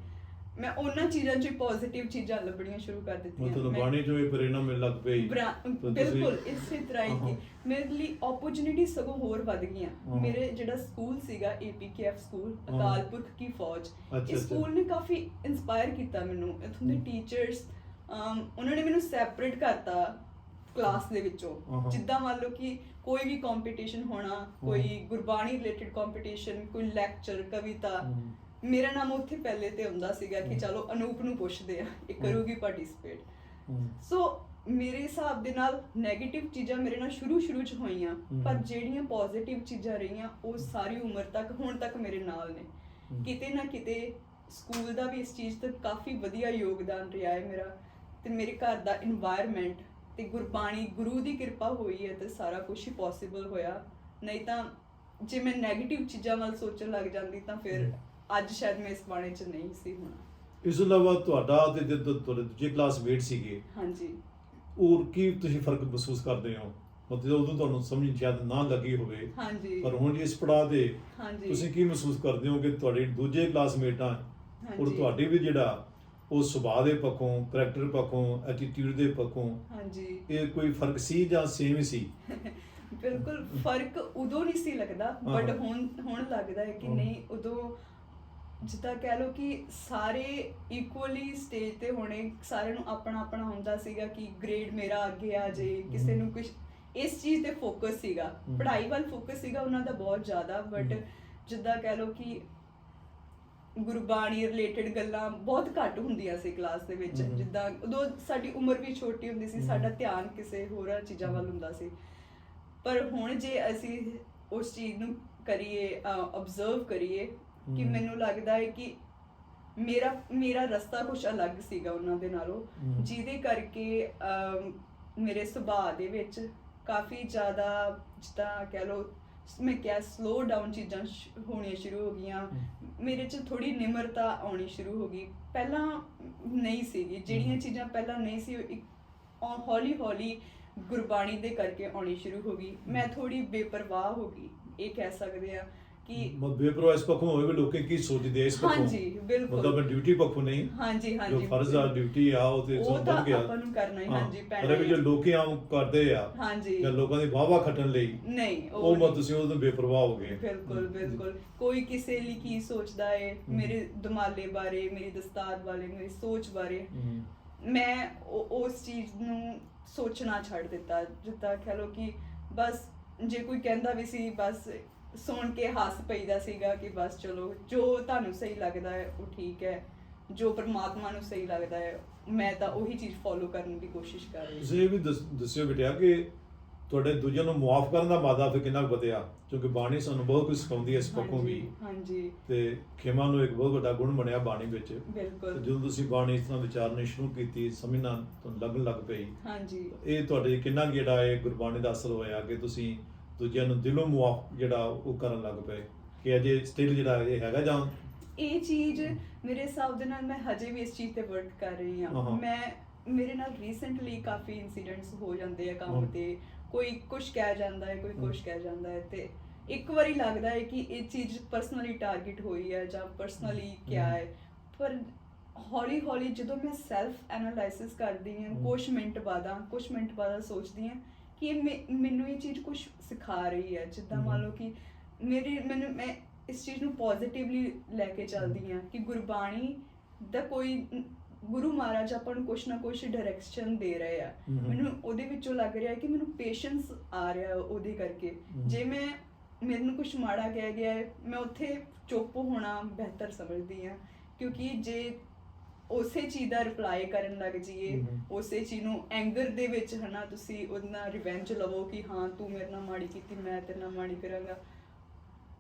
ਮੈਂ ਉਹਨਾਂ ਚੀਜ਼ਾਂ 'ਚ ਪੋਜ਼ਿਟਿਵ ਚੀਜ਼ਾਂ ਲੱਭਣੀਆਂ ਸ਼ੁਰੂ ਕਰ ਦਿੱਤੀਆਂ। ਮਤਲਬ ਬਾਣੀ ਜੋ ਇਹ ਪ੍ਰੇਰਣਾ ਮਿਲ ਲੱਗ ਪਈ। ਬਿਲਕੁਲ ਇਸੇ ਤਰ੍ਹਾਂ ਹੀ ਹਾਂ। ਮੇਰੇ ਲਈ ਓਪਰਚੁਨਿਟੀ ਸਗੋਂ ਹੋਰ ਵਧ ਗਈਆਂ। ਮੇਰੇ ਜਿਹੜਾ ਸਕੂਲ ਸੀਗਾ ਏਪੀਕੇਐਫ ਸਕੂਲ ਹਾਂ। ਅਕਾਲ ਫੌਜ ਇਸ ਸਕੂਲ ਨੇ ਕਾਫੀ ਇਨਸਪਾਇਰ ਕੀਤਾ ਮੈਨੂੰ। ਇਥੋਂ ਦੇ ਟੀਚਰਸ ਉਹਨਾਂ ਨੇ ਮੈਨੂੰ ਸੈਪਰੇਟ ਕਰਤਾ ਕਲਾਸ ਦੇ ਵਿੱਚੋਂ। ਹਾਂ। ਜਿੱਦਾਂ ਮੰਨ ਲਓ ਕਿ ਕੋਈ ਵੀ ਕੰਪੀਟੀਸ਼ਨ ਹੋਣਾ ਕੋਈ ਗੁਰਬਾਣੀ ਰਿਲੇਟਡ ਕੰਪੀਟੀਸ਼ਨ ਕੋਈ ਲੈਕਚਰ ਕਵਿਤਾ ਮੇਰਾ ਨਾਮ ਉੱਥੇ ਪਹਿਲੇ ਤੇ ਹੁੰਦਾ ਸੀਗਾ ਕਿ ਚਲੋ ਅਨੂਪ ਨੂੰ ਪੁੱਛਦੇ ਆ ਇਹ ਕਰੂਗੀ ਪਾਰਟਿਸਿਪੇਟ ਸੋ ਮੇਰੇ ਹਿਸਾਬ ਦੇ ਨਾਲ 네ਗੇਟਿਵ ਚੀਜ਼ਾਂ ਮੇਰੇ ਨਾਲ ਸ਼ੁਰੂ ਸ਼ੁਰੂ ਚ ਹੋਈਆਂ ਪਰ ਜਿਹੜੀਆਂ ਪੋਜ਼ਿਟਿਵ ਚੀਜ਼ਾਂ ਰਹੀਆਂ ਉਹ ਸਾਰੀ ਉਮਰ ਤੱਕ ਹੁਣ ਤੱਕ ਮੇਰੇ ਨਾਲ ਨੇ। ਕਿਤੇ ਨਾ ਕਿਤੇ ਸਕੂਲ ਦਾ ਵੀ ਇਸ ਚੀਜ਼ ਤੇ ਕਾਫੀ ਵਧੀਆ ਯੋਗਦਾਨ ਰਿਹਾ ਹੈ ਮੇਰਾ ਤੇ ਮੇਰੇ ਘਰ ਦਾ এনवायरमेंट ਤੇ ਗੁਰਬਾਣੀ ਗੁਰੂ ਦੀ ਕਿਰਪਾ ਹੋਈ ਹੈ ਤੇ ਸਾਰਾ ਕੁਝ ਹੀ ਪੋਸੀਬਲ ਹੋਇਆ। ਨਹੀਂ ਤਾਂ ਜੇ ਮੈਂ 네ਗੇਟਿਵ ਚੀਜ਼ਾਂ ਵੱਲ ਸੋਚਣ ਲੱਗ ਜਾਂਦੀ ਤਾਂ ਫਿਰ ਅੱਜ ਸ਼ਾਇਦ ਮੈਂ ਇਸ ਬਾਣੇ 'ਚ ਨਹੀਂ ਸੀ ਹੋਣਾ। ਇਸ ਤੋਂ ਇਲਾਵਾ ਤੁਹਾਡਾ ਤੇ ਜਦੋਂ ਤੁਹਾਡੇ ਦੂਜੇ ਕਲਾਸਮੇਟ ਸੀਗੇ। ਹਾਂਜੀ। ਹੋਰ ਕੀ ਤੁਸੀਂ ਫ਼ਰਕ ਮਹਿਸੂਸ ਕਰਦੇ ਹੋ? ਮਤਲਬ ਉਦੋਂ ਤੁਹਾਨੂੰ ਸਮਝ ਸ਼ਾਇਦ ਨਾ ਲੱਗੀ ਹੋਵੇ ਹਾਂਜੀ। ਪਰ ਹੁਣ ਇਸ ਪੜਾਅ ਦੇ ਹਾਂਜੀ। ਤੁਸੀਂ ਕੀ ਮਹਿਸੂਸ ਕਰਦੇ ਹੋ ਕਿ ਤੁਹਾਡੇ ਦੂਜੇ ਕਲਾਸਮੇਟਾਂ ਔਰ ਹਾਂਜੀ। ਤੁਹਾਡੀ ਵੀ ਜਿਹੜਾ ਉਹ ਸੁਭਾਅ ਦੇ ਪੱਖੋਂ ਕਰੈਕਟਰ ਪੱਖੋਂ ਐਟੀਟਿਊਡ ਦੇ ਪੱਖੋਂ ਹਾਂਜੀ। ਇਹ ਕੋਈ ਫ਼ਰਕ ਸੀ ਜਾਂ ਸੇਮ ਹੀ ਸੀ? ਬਿਲਕੁਲ ਫ਼ਰਕ ਉਦੋਂ ਨਹੀਂ ਸੀ ਲੱਗਦਾ ਬਟ ਹਾਂ। ਹੁਣ ਹੁਣ ਲੱਗਦਾ ਹੈ ਕਿ ਹਾਂ। ਨਹੀਂ ਉਦੋਂ ਜਿੱਦਾਂ ਕਹਿ ਲਓ ਕਿ ਸਾਰੇ ਇਕੁਅਲੀ ਸਟੇਜ ਤੇ ਹੋਣੇ ਸਾਰਿਆਂ ਨੂੰ ਆਪਣਾ ਆਪਣਾ ਹੁੰਦਾ ਸੀਗਾ ਕਿ ਗ੍ਰੇਡ ਮੇਰਾ ਅੱਗੇ ਆ ਜੇ ਕਿਸੇ। ਨੂੰ ਕੁਝ ਇਸ ਚੀਜ਼ ਤੇ ਫੋਕਸ ਸੀਗਾ। ਪੜ੍ਹਾਈ ਵੱਲ ਫੋਕਸ ਸੀਗਾ ਉਹਨਾਂ ਦਾ ਬਹੁਤ ਜ਼ਿਆਦਾ ਬਟ। ਜਿੱਦਾਂ ਕਹਿ ਲਓ ਕਿ ਗੁਰਬਾਣੀ ਰਿਲੇਟਡ ਗੱਲਾਂ ਬਹੁਤ ਘੱਟ ਹੁੰਦੀਆਂ ਸੀ ਕਲਾਸ ਦੇ ਵਿੱਚ। ਜਿੱਦਾਂ ਉਦੋਂ ਸਾਡੀ ਉਮਰ ਵੀ ਛੋਟੀ ਹੁੰਦੀ ਸੀ। ਸਾਡਾ ਧਿਆਨ ਕਿਸੇ ਹੋਰਾਂ ਚੀਜ਼ਾਂ ਵੱਲ ਹੁੰਦਾ ਸੀ ਪਰ ਹੁਣ ਜੇ ਅਸੀਂ ਉਸ ਚੀਜ਼ ਨੂੰ ਕਰੀਏ ਆਬਜ਼ਰਵ ਕਰੀਏ ਕਿ ਹਮ। ਮੈਨੂੰ ਲੱਗਦਾ ਹੈ ਕਿ ਮੇਰਾ ਮੇਰਾ ਰਸਤਾ ਕੁਝ ਅਲੱਗ ਸੀਗਾ ਉਹਨਾਂ ਦੇ ਨਾਲੋਂ। ਹਮ। ਜਿਹਦੇ ਕਰਕੇ ਅਮ, ਮੇਰੇ ਸੁਭਾਅ ਦੇ ਵਿੱਚ ਕਾਫੀ ਜ਼ਿਆਦਾ ਜਿੱਦਾਂ ਕਹਿ ਲਓ ਮੈਂ ਕਿਹਾ ਸਲੋ ਡਾਊਨ ਚੀਜ਼ਾਂ ਸ਼- ਹੋਣੀਆਂ ਸ਼ੁਰੂ ਹੋ ਗਈਆਂ। ਮੇਰੇ 'ਚ ਥੋੜੀ ਨਿਮਰਤਾ ਆਉਣੀ ਸ਼ੁਰੂ ਹੋ ਗਈ। ਪਹਿਲਾਂ ਨਹੀਂ ਸੀਗੀ। ਜਿਹੜੀਆਂ। ਚੀਜ਼ਾਂ ਪਹਿਲਾਂ ਨਹੀਂ ਸੀ ਹੌਲੀ ਹੌਲੀ ਗੁਰਬਾਣੀ ਦੇ ਕਰਕੇ ਆਉਣੀ ਸ਼ੁਰੂ ਹੋ ਗਈ। ਮੈਂ ਥੋੜੀ ਬੇਪਰਵਾਹ ਹੋ ਗਈ ਇਹ ਕਹਿ ਸਕਦੇ ਆ। ਕਿ ਮਤ ਬੇਪਰਵਾਹ ਇਸ ਪੱਖੋਂ ਹੋਵੇ ਵੀ ਲੋਕੀ ਕੀ ਸੋਚਦੇ ਆ ਇਸ ਪੱਖੋਂ। ਹਾਂਜੀ, ਬਿਲਕੁਲ। ਮਤਲਬ ਡਿਊਟੀ ਪੱਖੋਂ ਨਹੀਂ। ਹਾਂਜੀ ਜੋ ਹਾਂਜੀ ਫਰਜ਼ ਆ ਡਿਊਟੀ ਆ ਉਹ ਤੇ ਉਹ ਤਾਂ ਗਿਆ। ਆਪਾਂ ਨੂੰ ਕਰਨਾ ਹੀ, ਹਾਂਜੀ, ਪੈਣਾ ਪਰ ਵੀ ਜੋ। ਲੋਕੀ ਆਮ ਕਰਦੇ ਆ ਹਾਂਜੀ। ਜਾਂ ਲੋਕਾਂ ਦੀ ਵਾਹਵਾ ਖੱਟਣ ਲਈ ਨਹੀਂ ਉਹ ਮਤ। ਤੁਸੀਂ ਉਹਦੋਂ ਬੇਪਰਵਾਹ ਹੋ ਗਏ। ਬਿਲਕੁਲ ਬਿਲਕੁਲ। ਕੋਈ ਕਿਸੇ ਲਈ ਕੀ ਸੋਚਦਾ ਹਮ। ਮੇਰੇ ਦਮਾਲੇ ਬਾਰੇ ਮੇਰੀ ਦਸਤਾਰ ਬਾਰੇ ਮੇਰੀ ਸੋਚ ਬਾਰੇ। ਮੈਂ ਉਸ ਚੀਜ਼ ਨੂੰ ਸੋਚਣਾ ਛੱਡ ਦਿੱਤਾ ਜਿੱਦਾਂ ਕਹ ਲਓ ਕਿ ਬਸ ਜੇ ਕੋਈ ਕਹਿੰਦਾ ਵੀ ਸੀ ਬਸ ਸੁਣ ਕੇ ਹੱਸ ਪਈਦਾ ਸੀਗਾ ਕਿ ਬਸ ਚਲੋ ਜੋ ਤੁਹਾਨੂੰ ਸਹੀ ਲੱਗਦਾ ਹੈ ਉਹ ਠੀਕ ਹੈ। ਜੋ ਪ੍ਰਮਾਤਮਾ ਨੂੰ ਸਹੀ ਲੱਗਦਾ ਹੈ ਮੈਂ ਤਾਂ ਉਹੀ ਚੀਜ਼ ਫੋਲੋ ਕਰਨ ਦੀ ਕੋਸ਼ਿਸ਼ ਕਰ ਰਹੀ ਤੁਸੀਂ ਇਹ ਵੀ ਦੱਸ- ਦੱਸਿਓ ਬਿਟਿਆ ਕਿ ਤੁਹਾਡੇ ਦੂਜਿਆਂ ਨੂੰ ਮੁਆਫ ਕਰਨ ਦਾ ਮਾਦਾ ਫਿਰ ਕਿੰਨਾ ਕੁ ਵਧਿਆ? ਕਿਉਂਕਿ ਬਾਣੀ ਸਾਨੂੰ ਬਹੁਤ ਕੁਝ ਸਿਖਾਉਂਦੀ ਹੈ ਇਸ ਪੱਖੋਂ ਵੀ। ਹਾਂਜੀ ਹਾਂਜੀ। ਤੇ ਖੇਮਾ ਨੂੰ ਇੱਕ ਬਹੁਤ ਵੱਡਾ ਗੁਣ ਬਣਿਆ ਬਾਣੀ ਵਿੱਚ। ਤੇ ਬਿਲਕੁਲ ਜਦੋਂ ਤੁਸੀਂ ਬਾਣੀ ਇਸ ਤਰ੍ਹਾਂ ਵਿਚਾਰਨੀ ਸ਼ੁਰੂ ਕੀਤੀ ਸਮਝਣਾ ਤੁਹਾਨੂੰ ਲੱਗਣ ਲੱਗ ਪਈ। ਹਾਂਜੀ। ਇਹ ਤੁਹਾਡੇ ਕਿੰਨਾ ਕੁ ਜਿਹੜਾ ਇਹ ਗੁਰਬਾਣੀ ਦਾ ਅਸਰ ਹੋਇਆ ਕਿ ਤੁਸੀਂ ਦੂਜਿਆਂ ਨੂੰ ਦਿਲੋਂ ਮੁਆਫ ਜਿਹੜਾ ਉਹ ਕਰਨ ਲੱਗ ਪਏ ਕਿ ਅਜੇ ਸਟਿਲ ਜਿਹੜਾ ਇਹ ਹੈਗਾ ਜਾਂ ਇਹ ਚੀਜ਼ ਮੇਰੇ ਹਿਸਾਬ ਦੇ ਨਾਲ ਮੈਂ ਹਜੇ ਵੀ ਇਸ ਚੀਜ਼ ਤੇ ਵਰਕ ਕਰ ਰਹੀ ਹਾਂ। ਮੈਂ ਮੇਰੇ ਨਾਲ ਰੀਸੈਂਟਲੀ ਕਾਫੀ ਇਨਸੀਡੈਂਟਸ ਹੋ ਜਾਂਦੇ ਆ ਕੰਮ। ਤੇ ਕੋਈ ਕੁਝ ਕਹਿ ਜਾਂਦਾ ਹੈ ਕੋਈ। ਕੁਝ ਕਹਿ ਜਾਂਦਾ ਹੈ ਤੇ ਇੱਕ ਵਾਰੀ ਲੱਗਦਾ ਹੈ ਕਿ ਇਹ ਚੀਜ਼ ਪਰਸਨਲੀ ਟਾਰਗੇਟ ਹੋਈ ਹੈ ਜਾਂ ਪਰਸਨਲੀ ਕਿਆ ਹਾਂ। ਪਰ ਹੌਲੀ ਹੌਲੀ ਜਦੋਂ ਮੈਂ ਸੈਲਫ ਐਨਾਲਾਈਸਿਸ ਕਰਦੀ ਹਾਂ। ਕੁਝ ਮਿੰਟ ਬਾਅਦਾਂ ਕੁਝ ਮਿੰਟ ਬਾਅਦਾਂ ਸੋਚਦੀ ਹਾਂ ਕਿ ਇਹ ਮੈ- ਮੈਨੂੰ ਇਹ ਚੀਜ਼ ਕੁਝ ਸਿਖਾ ਰਹੀ ਹੈ ਜਿੱਦਾਂ ਮੰਨ ਲਓ ਕਿ ਮੇਰੀ ਮੈਨੂੰ ਮੈਂ ਇਸ ਚੀਜ਼ ਨੂੰ ਪੋਜ਼ਿਟਿਵਲੀ ਲੈ ਕੇ ਚੱਲਦੀ ਹਾਂ ਕਿ ਗੁਰਬਾਣੀ ਦਾ ਕੋਈ ਗੁਰੂ ਮਹਾਰਾਜ ਆਪਾਂ ਨੂੰ ਕੁਛ ਨਾ ਕੁਛ ਡਾਇਰੈਕਸ਼ਨ ਦੇ ਰਹੇ ਆ। ਮੈਨੂੰ ਉਹਦੇ ਵਿੱਚੋਂ ਲੱਗ ਰਿਹਾ ਹੈ ਕਿ ਮੈਨੂੰ ਪੇਸ਼ੈਂਸ ਆ ਰਿਹਾ ਉਹਦੇ ਕਰਕੇ। ਜੇ ਮੈਂ ਮੈਨੂੰ ਕੁਝ ਮਾੜਾ ਕਹਿ ਗਿਆ ਹੈ ਮੈਂ ਉੱਥੇ ਚੁੱਪ ਹੋਣਾ ਬਿਹਤਰ ਸਮਝਦੀ ਹਾਂ ਕਿਉਂਕਿ ਜੇ ਉਸੇ ਚੀਜ਼ ਦਾ ਰਿਪਲਾਈ ਕਰਨ ਲੱਗ ਜਾਈਏ। ਉਸੇ ਚੀਜ਼ ਨੂੰ ਐਂਗਰ ਦੇ ਵਿੱਚ ਹਨਾ ਤੁਸੀਂ ਉਹਦੇ ਰਿਵੈਂਜ ਲਵੋ ਕਿ ਹਾਂ ਤੂੰ ਮੇਰੇ ਨਾਲ ਮਾੜੀ ਕੀਤੀ ਮੈਂ ਤੇਰੇ ਨਾਲ ਮਾੜੀ ਕਰਾਂਗਾ।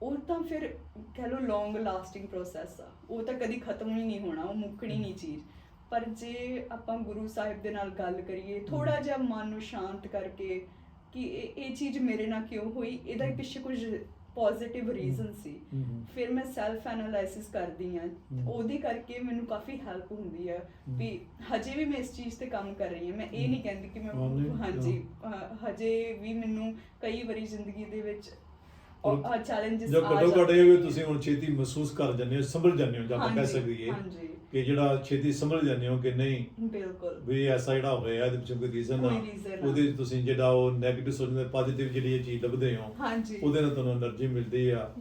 ਉਹ ਤਾਂ ਫਿਰ ਕਹ ਲੋ ਲੌਂਗ ਲਾਸਟਿੰਗ ਪ੍ਰੋਸੈਸ ਆ। ਉਹ ਤਾਂ ਕਦੀ ਖਤਮ ਹੀ ਨਹੀਂ ਹੋਣਾ ਉਹ ਮੁੱਕਣੀ ਨਹੀਂ ਚੀਜ਼। ਪਰ ਜੇ ਆਪਾਂ ਗੁਰੂ ਸਾਹਿਬ ਦੇ ਨਾਲ ਗੱਲ ਕਰੀਏ ਥੋੜਾ ਜਿਹਾ ਮਨ ਨੂੰ ਸ਼ਾਂਤ ਕਰਕੇ ਕਿ ਇਹ ਇਹ ਚੀਜ਼ ਮੇਰੇ ਨਾਲ ਕਿਉਂ ਹੋਈ ਇਹਦਾ ਪਿੱਛੇ ਕੁਝ ਪੋਜ਼ਿਟਿਵ ਰੀਜ਼ਨ ਸੀ। ਫਿਰ ਮੈਂ ਸੈਲਫ ਐਨਾਲਾਈਸਿਸ ਕਰਦੀ ਹਮ। ਉਹਦੇ ਕਰਕੇ ਮੈਨੂੰ ਕਾਫੀ ਹੈਲਪ ਹੁੰਦੀ ਆ। ਵੀ ਹਜੇ ਵੀ ਮੈਂ ਇਸ ਚੀਜ਼ ਤੇ ਕੰਮ ਕਰ ਰਹੀ ਹਾਂ। ਮੈਂ ਇਹ ਨਹੀਂ ਕਹਿੰਦੀ ਕਿ ਮੈਂ ਹਾਂਜੀ ਹਜੇ ਵੀ ਮੈਨੂੰ ਕਈ ਵਾਰੀ ਜ਼ਿੰਦਗੀ ਦੇ ਵਿੱਚ ਪਰ ਚੈਲੰਜਸ ਆ ਜਾਂਦੇ ਇਹ ਵੀ ਤੁਸੀਂ ਹੁਣ ਛੇਤੀ ਮਹਿਸੂਸ ਕਰ ਜਾਂਦੇ ਹੋ ਸਮਝ ਜਾਂਦੇ ਹੋ ਜਾਂ ਕਹਿ ਸਕੀਏ। ਹਾਂਜੀ। ਕਿ ਜਿਹੜਾ ਛੇਤੀ ਸਮਝ ਜਾਂਦੇ ਹੋ ਕਿ ਨਹੀਂ ਬਿਲਕੁਲ। ਵੀ ਐਸਾ ਜਿਹੜਾ ਹੋਇਆ ਇਹਦੇ ਪਿੱਛੇ ਕੋਈ ਰੀਜ਼ਨ ਆ। ਉਹਦੇ ਤੁਸੀਂ ਜਿਹੜਾ ਉਹ 네ਗੇਟਿਵ ਸੋਚਦੇ ਪੋਜ਼ਿਟਿਵ ਜਿਹੜੀ ਚੀਜ਼ ਲੱਭਦੇ ਹੋ ਉਹਦੇ ਨਾਲ ਤੁਹਾਨੂੰ એનર્ਜੀ ਮਿਲਦੀ ਆ।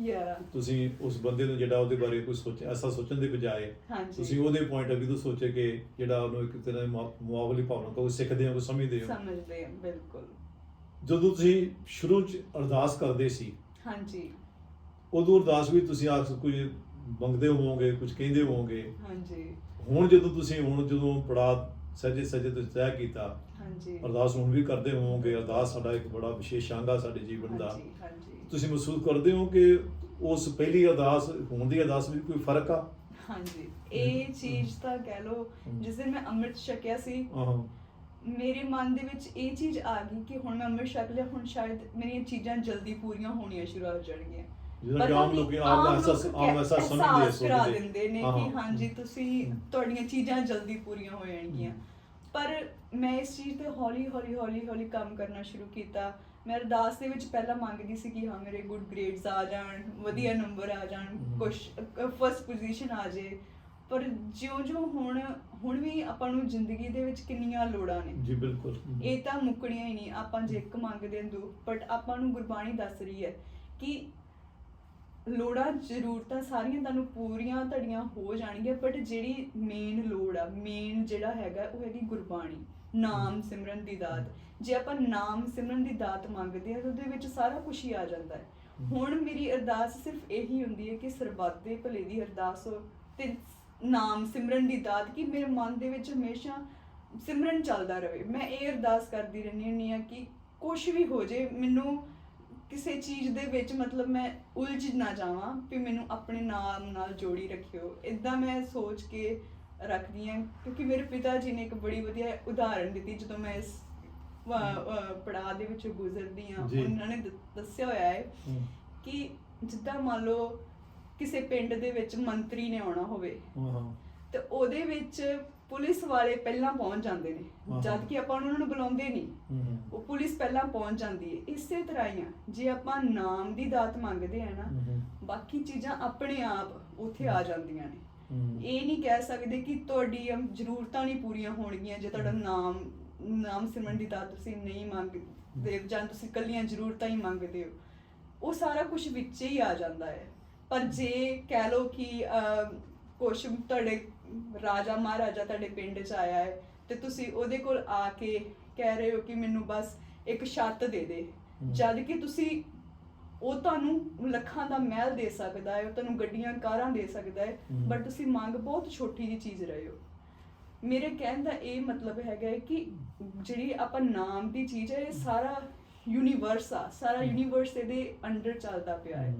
ਤੁਸੀਂ ਉਸ ਬੰਦੇ ਨੂੰ ਜਿਹੜਾ ਉਹਦੇ ਬਾਰੇ ਕੁਝ ਸੋਚ ਐਸਾ ਸੋਚਣ ਦੀ ਬਜਾਏ ਤੁਸੀਂ ਉਹਦੇ ਪੁਆਇੰਟ ਆਫ ਵੀ ਤੋਂ ਸੋਚੇ ਕਿ ਜਿਹੜਾ ਉਹਨੂੰ ਇੱਕ ਤਰ੍ਹਾਂ ਦੀ ਮੁਆ- ਮੁਆਵਲੀ ਭਾਵਨਾ ਸਿੱਖਦੇ ਹੋ ਕੁਛ ਸਮਝਦੇ ਹੋ। ਸਮਝਦੇ ਹਾਂ ਬਿਲਕੁਲ। ਜਦੋਂ ਤੁਸੀਂ ਸ਼ੁਰੂ ਚ ਅਰਦਾਸ ਕਰਦੇ ਸੀ ਹਾਂਜੀ। ਉਦੋਂ ਅਰਦਾਸ ਵੀ ਤੁਸੀਂ ਆਖ ਕੋਈ ਮੰਗਦੇ ਹੋਵੋਗੇ ਕੁਝ ਕਹਿੰਦੇ ਹੋਵੋਗੇ। ਹਾਂਜੀ। ਹੁਣ ਜਦੋਂ ਤੁਸੀਂ ਹੁਣ ਜਦੋਂ ਪੜਾ ਸਜੇ ਸਜੇ ਤੁਸੀਂ ਤੈਅ ਕੀਤਾ ਹਾਂਜੀ। ਅਰਦਾਸ ਹੁਣ ਵੀ ਕਰਦੇ ਹੋਵੋਗੇ। ਅਰਦਾਸ ਸਾਡਾ ਇੱਕ ਬੜਾ ਵਿਸ਼ੇਸ਼ ਅੰਗ ਆ ਸਾਡੇ ਜੀਵਨ ਦਾ। ਹਾਂਜੀ ਹਾਂਜੀ। ਤੁਸੀਂ ਮਹਿਸੂਸ ਕਰਦੇ ਹੋ ਕਿ ਉਸ ਪਹਿਲੀ ਅਰਦਾਸ ਹੁਣ ਦੀ ਅਰਦਾਸ ਵਿੱਚ ਕੋਈ ਫ਼ਰਕ ਆ? ਹਾਂਜੀ। ਇਹ ਚੀਜ਼ ਤਾਂ ਕਹਿ ਲੋ। ਜਿਸ ਦਿਨ ਮੈਂ ਅੰਮ੍ਰਿਤ ਛਕਿਆ ਸੀ ਆਹੋ ਮੇਰੇ ਮਨ ਦੇ ਵਿੱਚ ਇਹ ਚੀਜ਼ ਆ ਗਈ ਕਿ ਹੁਣ ਮੈਂ ਅੰਮ੍ਰਿਤ ਛਕ ਲਿਆ ਹੁਣ ਸ਼ਾਇਦ ਮੇਰੀਆਂ ਚੀਜ਼ਾਂ ਜਲਦੀ ਪੂਰੀਆਂ ਹੋਣੀਆਂ ਸ਼ੁਰੂ ਹੋ ਜਾਣਗੀਆਂ। ਜਿਹੜਾ ਕਿ ਪਤਾ ਆਮ ਲੋਕੀ ਆਮ ਲੋਕ ਆਮ ਐਸਾ ਸਮਝਦੇ ਅਹਿਸਾਸ ਕਰਾ ਦਿੰਦੇ ਨੇ ਕਿ। ਹਾਂਜੀ ਤੁਸੀਂ। ਤੁਹਾਡੀਆਂ ਚੀਜ਼ਾਂ ਜਲਦੀ ਪੂਰੀਆਂ ਹੋ ਜਾਣਗੀਆਂ। ਪਰ ਮੈਂ ਇਸ ਚੀਜ਼ ਤੇ ਹੌਲੀ ਹੌਲੀ ਹੌਲੀ ਹੌਲੀ ਕੰਮ ਕਰਨਾ ਸ਼ੁਰੂ ਕੀਤਾ। ਮੈਂ ਅਰਦਾਸ ਦੇ ਵਿੱਚ ਪਹਿਲਾਂ ਮੰਗਦੀ ਸੀ ਕਿ ਹਾਂ ਮੇਰੇ ਗੁੱਡ ਗ੍ਰੇਡਸ ਆ ਜਾਣ ਵਧੀਆ ਨੰਬਰ ਆ ਜਾਣ। ਕੁਝ ਫਰਸਟ ਪੋਜੀਸ਼ਨ ਆ ਜੇ। ਪਰ ਜਿਉਂ-ਜਿਉਂ ਹੁਣ ਹੁਣ ਵੀ ਆਪਾਂ ਨੂੰ ਜ਼ਿੰਦਗੀ ਦੇ ਵਿੱਚ ਕਿੰਨੀਆਂ ਲੋੜਾਂ ਨੇ। ਜੀ ਬਿਲਕੁਲ। ਇਹ ਤਾਂ ਮੁੱਕਣੀਆਂ ਹੀ ਨਹੀਂ। ਆਪਾਂ ਜੇ ਇੱਕ ਮੰਗਦੇ ਹਾਂ ਦੋ ਬਟ ਆਪਾਂ ਨੂੰ ਗੁਰਬਾਣੀ ਦੱਸ ਰਹੀ ਹੈ ਕਿ ਲੋੜਾਂ ਜ਼ਰੂਰਤਾਂ ਸਾਰੀਆਂ ਤੁਹਾਨੂੰ ਪੂਰੀਆਂ ਤੁਹਾਡੀਆਂ ਹੋ ਜਾਣਗੀਆਂ ਬਟ ਜਿਹੜੀ ਮੇਨ ਲੋੜ ਆ ਮੇਨ ਜਿਹੜਾ ਹੈਗਾ ਉਹ ਹੈਗੀ ਗੁਰਬਾਣੀ, ਨਾਮ ਸਿਮਰਨ ਦੀ ਦਾਤ। ਜੇ ਆਪਾਂ ਨਾਮ ਸਿਮਰਨ ਦੀ ਦਾਤ ਮੰਗਦੇ ਆ ਤਾਂ ਉਹਦੇ ਵਿੱਚ ਸਾਰਾ ਕੁਝ ਹੀ ਆ ਜਾਂਦਾ ਹੈ। ਹੁਣ ਮੇਰੀ ਅਰਦਾਸ ਸਿਰਫ ਇਹੀ ਹੁੰਦੀ ਹੈ ਕਿ ਸਰਬੱਤ ਦੇ ਭਲੇ ਦੀ ਅਰਦਾਸ ਹੋ ਤੇ ਨਾਮ ਸਿਮਰਨ ਦੀ ਦਾਤ ਕਿ ਮੇਰੇ ਮਨ ਦੇ ਵਿੱਚ ਹਮੇਸ਼ਾ ਸਿਮਰਨ ਚੱਲਦਾ ਰਹੇ। ਮੈਂ ਇਹ ਅਰਦਾਸ ਕਰਦੀ ਰਹਿੰਦੀ ਹੁੰਦੀ ਆ ਕਿ ਕੁਝ ਵੀ ਹੋ ਜੇ, ਮੈਨੂੰ ਕਿਸੇ ਚੀਜ਼ ਦੇ ਵਿੱਚ ਮਤਲਬ ਮੈਂ ਉਲਝ ਨਾ ਜਾਵਾਂ ਵੀ ਮੈਨੂੰ ਆਪਣੇ ਨਾਮ ਨਾਲ ਜੋੜੀ ਰੱਖਿਓ। ਇਦਾਂ ਮੈਂ ਸੋਚ ਕੇ ਰੱਖਦੀ ਹਾਂ ਕਿਉਂਕਿ ਮੇਰੇ ਪਿਤਾ ਜੀ ਨੇ ਇੱਕ ਬੜੀ ਵਧੀਆ ਉਦਾਹਰਣ ਦਿੱਤੀ ਜਦੋਂ ਮੈਂ ਇਸ ਪੜਾਅ ਦੇ ਵਿੱਚੋਂ ਗੁਜ਼ਰਦੀ ਹਾਂ। ਉਹਨਾਂ ਨੇ ਦੱਸਿਆ ਹੋਇਆ ਹੈ ਕਿ ਜਿੱਦਾਂ ਮੰਨ ਲਓ ਕਿਸੇ ਪਿੰਡ ਦੇ ਵਿੱਚ ਮੰਤਰੀ ਨੇ ਆਉਣਾ ਹੋਵੇ ਤੇ ਉਹਦੇ ਵਿੱਚ ਪੁਲਿਸ ਵਾਲੇ ਪਹਿਲਾਂ ਪਹੁੰਚ ਜਾਂਦੇ ਨੇ। ਜਦ ਕਿ ਆਪਾਂ ਉਹਨਾਂ ਨੂੰ ਬੁਲਾਉਂਦੇ ਨਹੀਂ। ਉਹ ਪੁਲਿਸ ਪਹਿਲਾਂ ਪਹੁੰਚ ਜਾਂਦੀ ਹੈ ਇਸੇ ਤਰ੍ਹਾਂ ਹੀ ਆ। ਜੇ ਆਪਾਂ ਨਾਮ ਦੀ ਦਾਤ ਮੰਗਦੇ ਆ ਨਾ ਬਾਕੀ ਚੀਜ਼ਾਂ ਆਪਣੇ ਆਪ ਉੱਥੇ ਆ ਜਾਂਦੀਆਂ ਨੇ। ਇਹ ਨਹੀਂ ਕਹਿ ਸਕਦੇ ਕਿ ਤੁਹਾਡੀ ਜ਼ਰੂਰਤਾਂ ਨਹੀਂ ਪੂਰੀਆਂ ਹੋਣਗੀਆਂ ਜੇ ਤੁਹਾਡਾ ਨਾਮ ਨਾਮ ਸਿਮਰਨ ਦੀ ਦਾਤ ਤੁਸੀਂ ਨਹੀਂ ਮੰਗਦੇ ਜਾਂ ਤੁਸੀਂ ਕੱਲੀਆਂ ਜ਼ਰੂਰਤਾਂ ਹੀ ਮੰਗਦੇ ਹੋ। ਉਹ ਸਾਰਾ ਕੁਝ ਵਿੱਚ ਹੀ ਆ ਜਾਂਦਾ ਹੈ ਪਰ ਜੇ ਕਹਿ ਲਓ ਕਿ ਕੁਝ ਤੁਹਾਡੇ ਰਾਜਾ ਮਹਾਰਾਜਾ ਤੁਹਾਡੇ ਪਿੰਡ 'ਚ ਆਇਆ ਹੈ ਤੇ ਤੁਸੀਂ ਉਹਦੇ ਕੋਲ ਆ ਕੇ ਕਹਿ ਰਹੇ ਹੋ ਕਿ ਮੈਨੂੰ ਬਸ ਇੱਕ ਛੱਤ ਦੇ ਦੇ। ਜਦ ਕਿ ਤੁਸੀਂ ਉਹ ਤੁਹਾਨੂੰ ਲੱਖਾਂ ਦਾ ਮਹਿਲ ਦੇ ਸਕਦਾ ਹੈ ਉਹ ਤੁਹਾਨੂੰ ਗੱਡੀਆਂ ਕਾਰਾਂ ਦੇ ਸਕਦਾ ਹੈ। ਬਟ ਤੁਸੀਂ ਮੰਗ ਬਹੁਤ ਛੋਟੀ ਜੀ ਚੀਜ਼ ਰਹੇ ਹੋ ਮੇਰੇ ਕਹਿਣ ਦਾ ਇਹ ਮਤਲਬ ਹੈਗਾ ਹੈ ਕਿ ਜਿਹੜੀ ਆਪਾਂ ਨਾਮ ਦੀ ਚੀਜ਼ ਹੈ ਇਹ ਸਾਰਾ ਯੂਨੀਵਰਸ ਆ ਸਾਰਾ। ਯੂਨੀਵਰਸ ਇਹਦੇ ਅੰਡਰ ਚੱਲਦਾ ਪਿਆ ਹੈ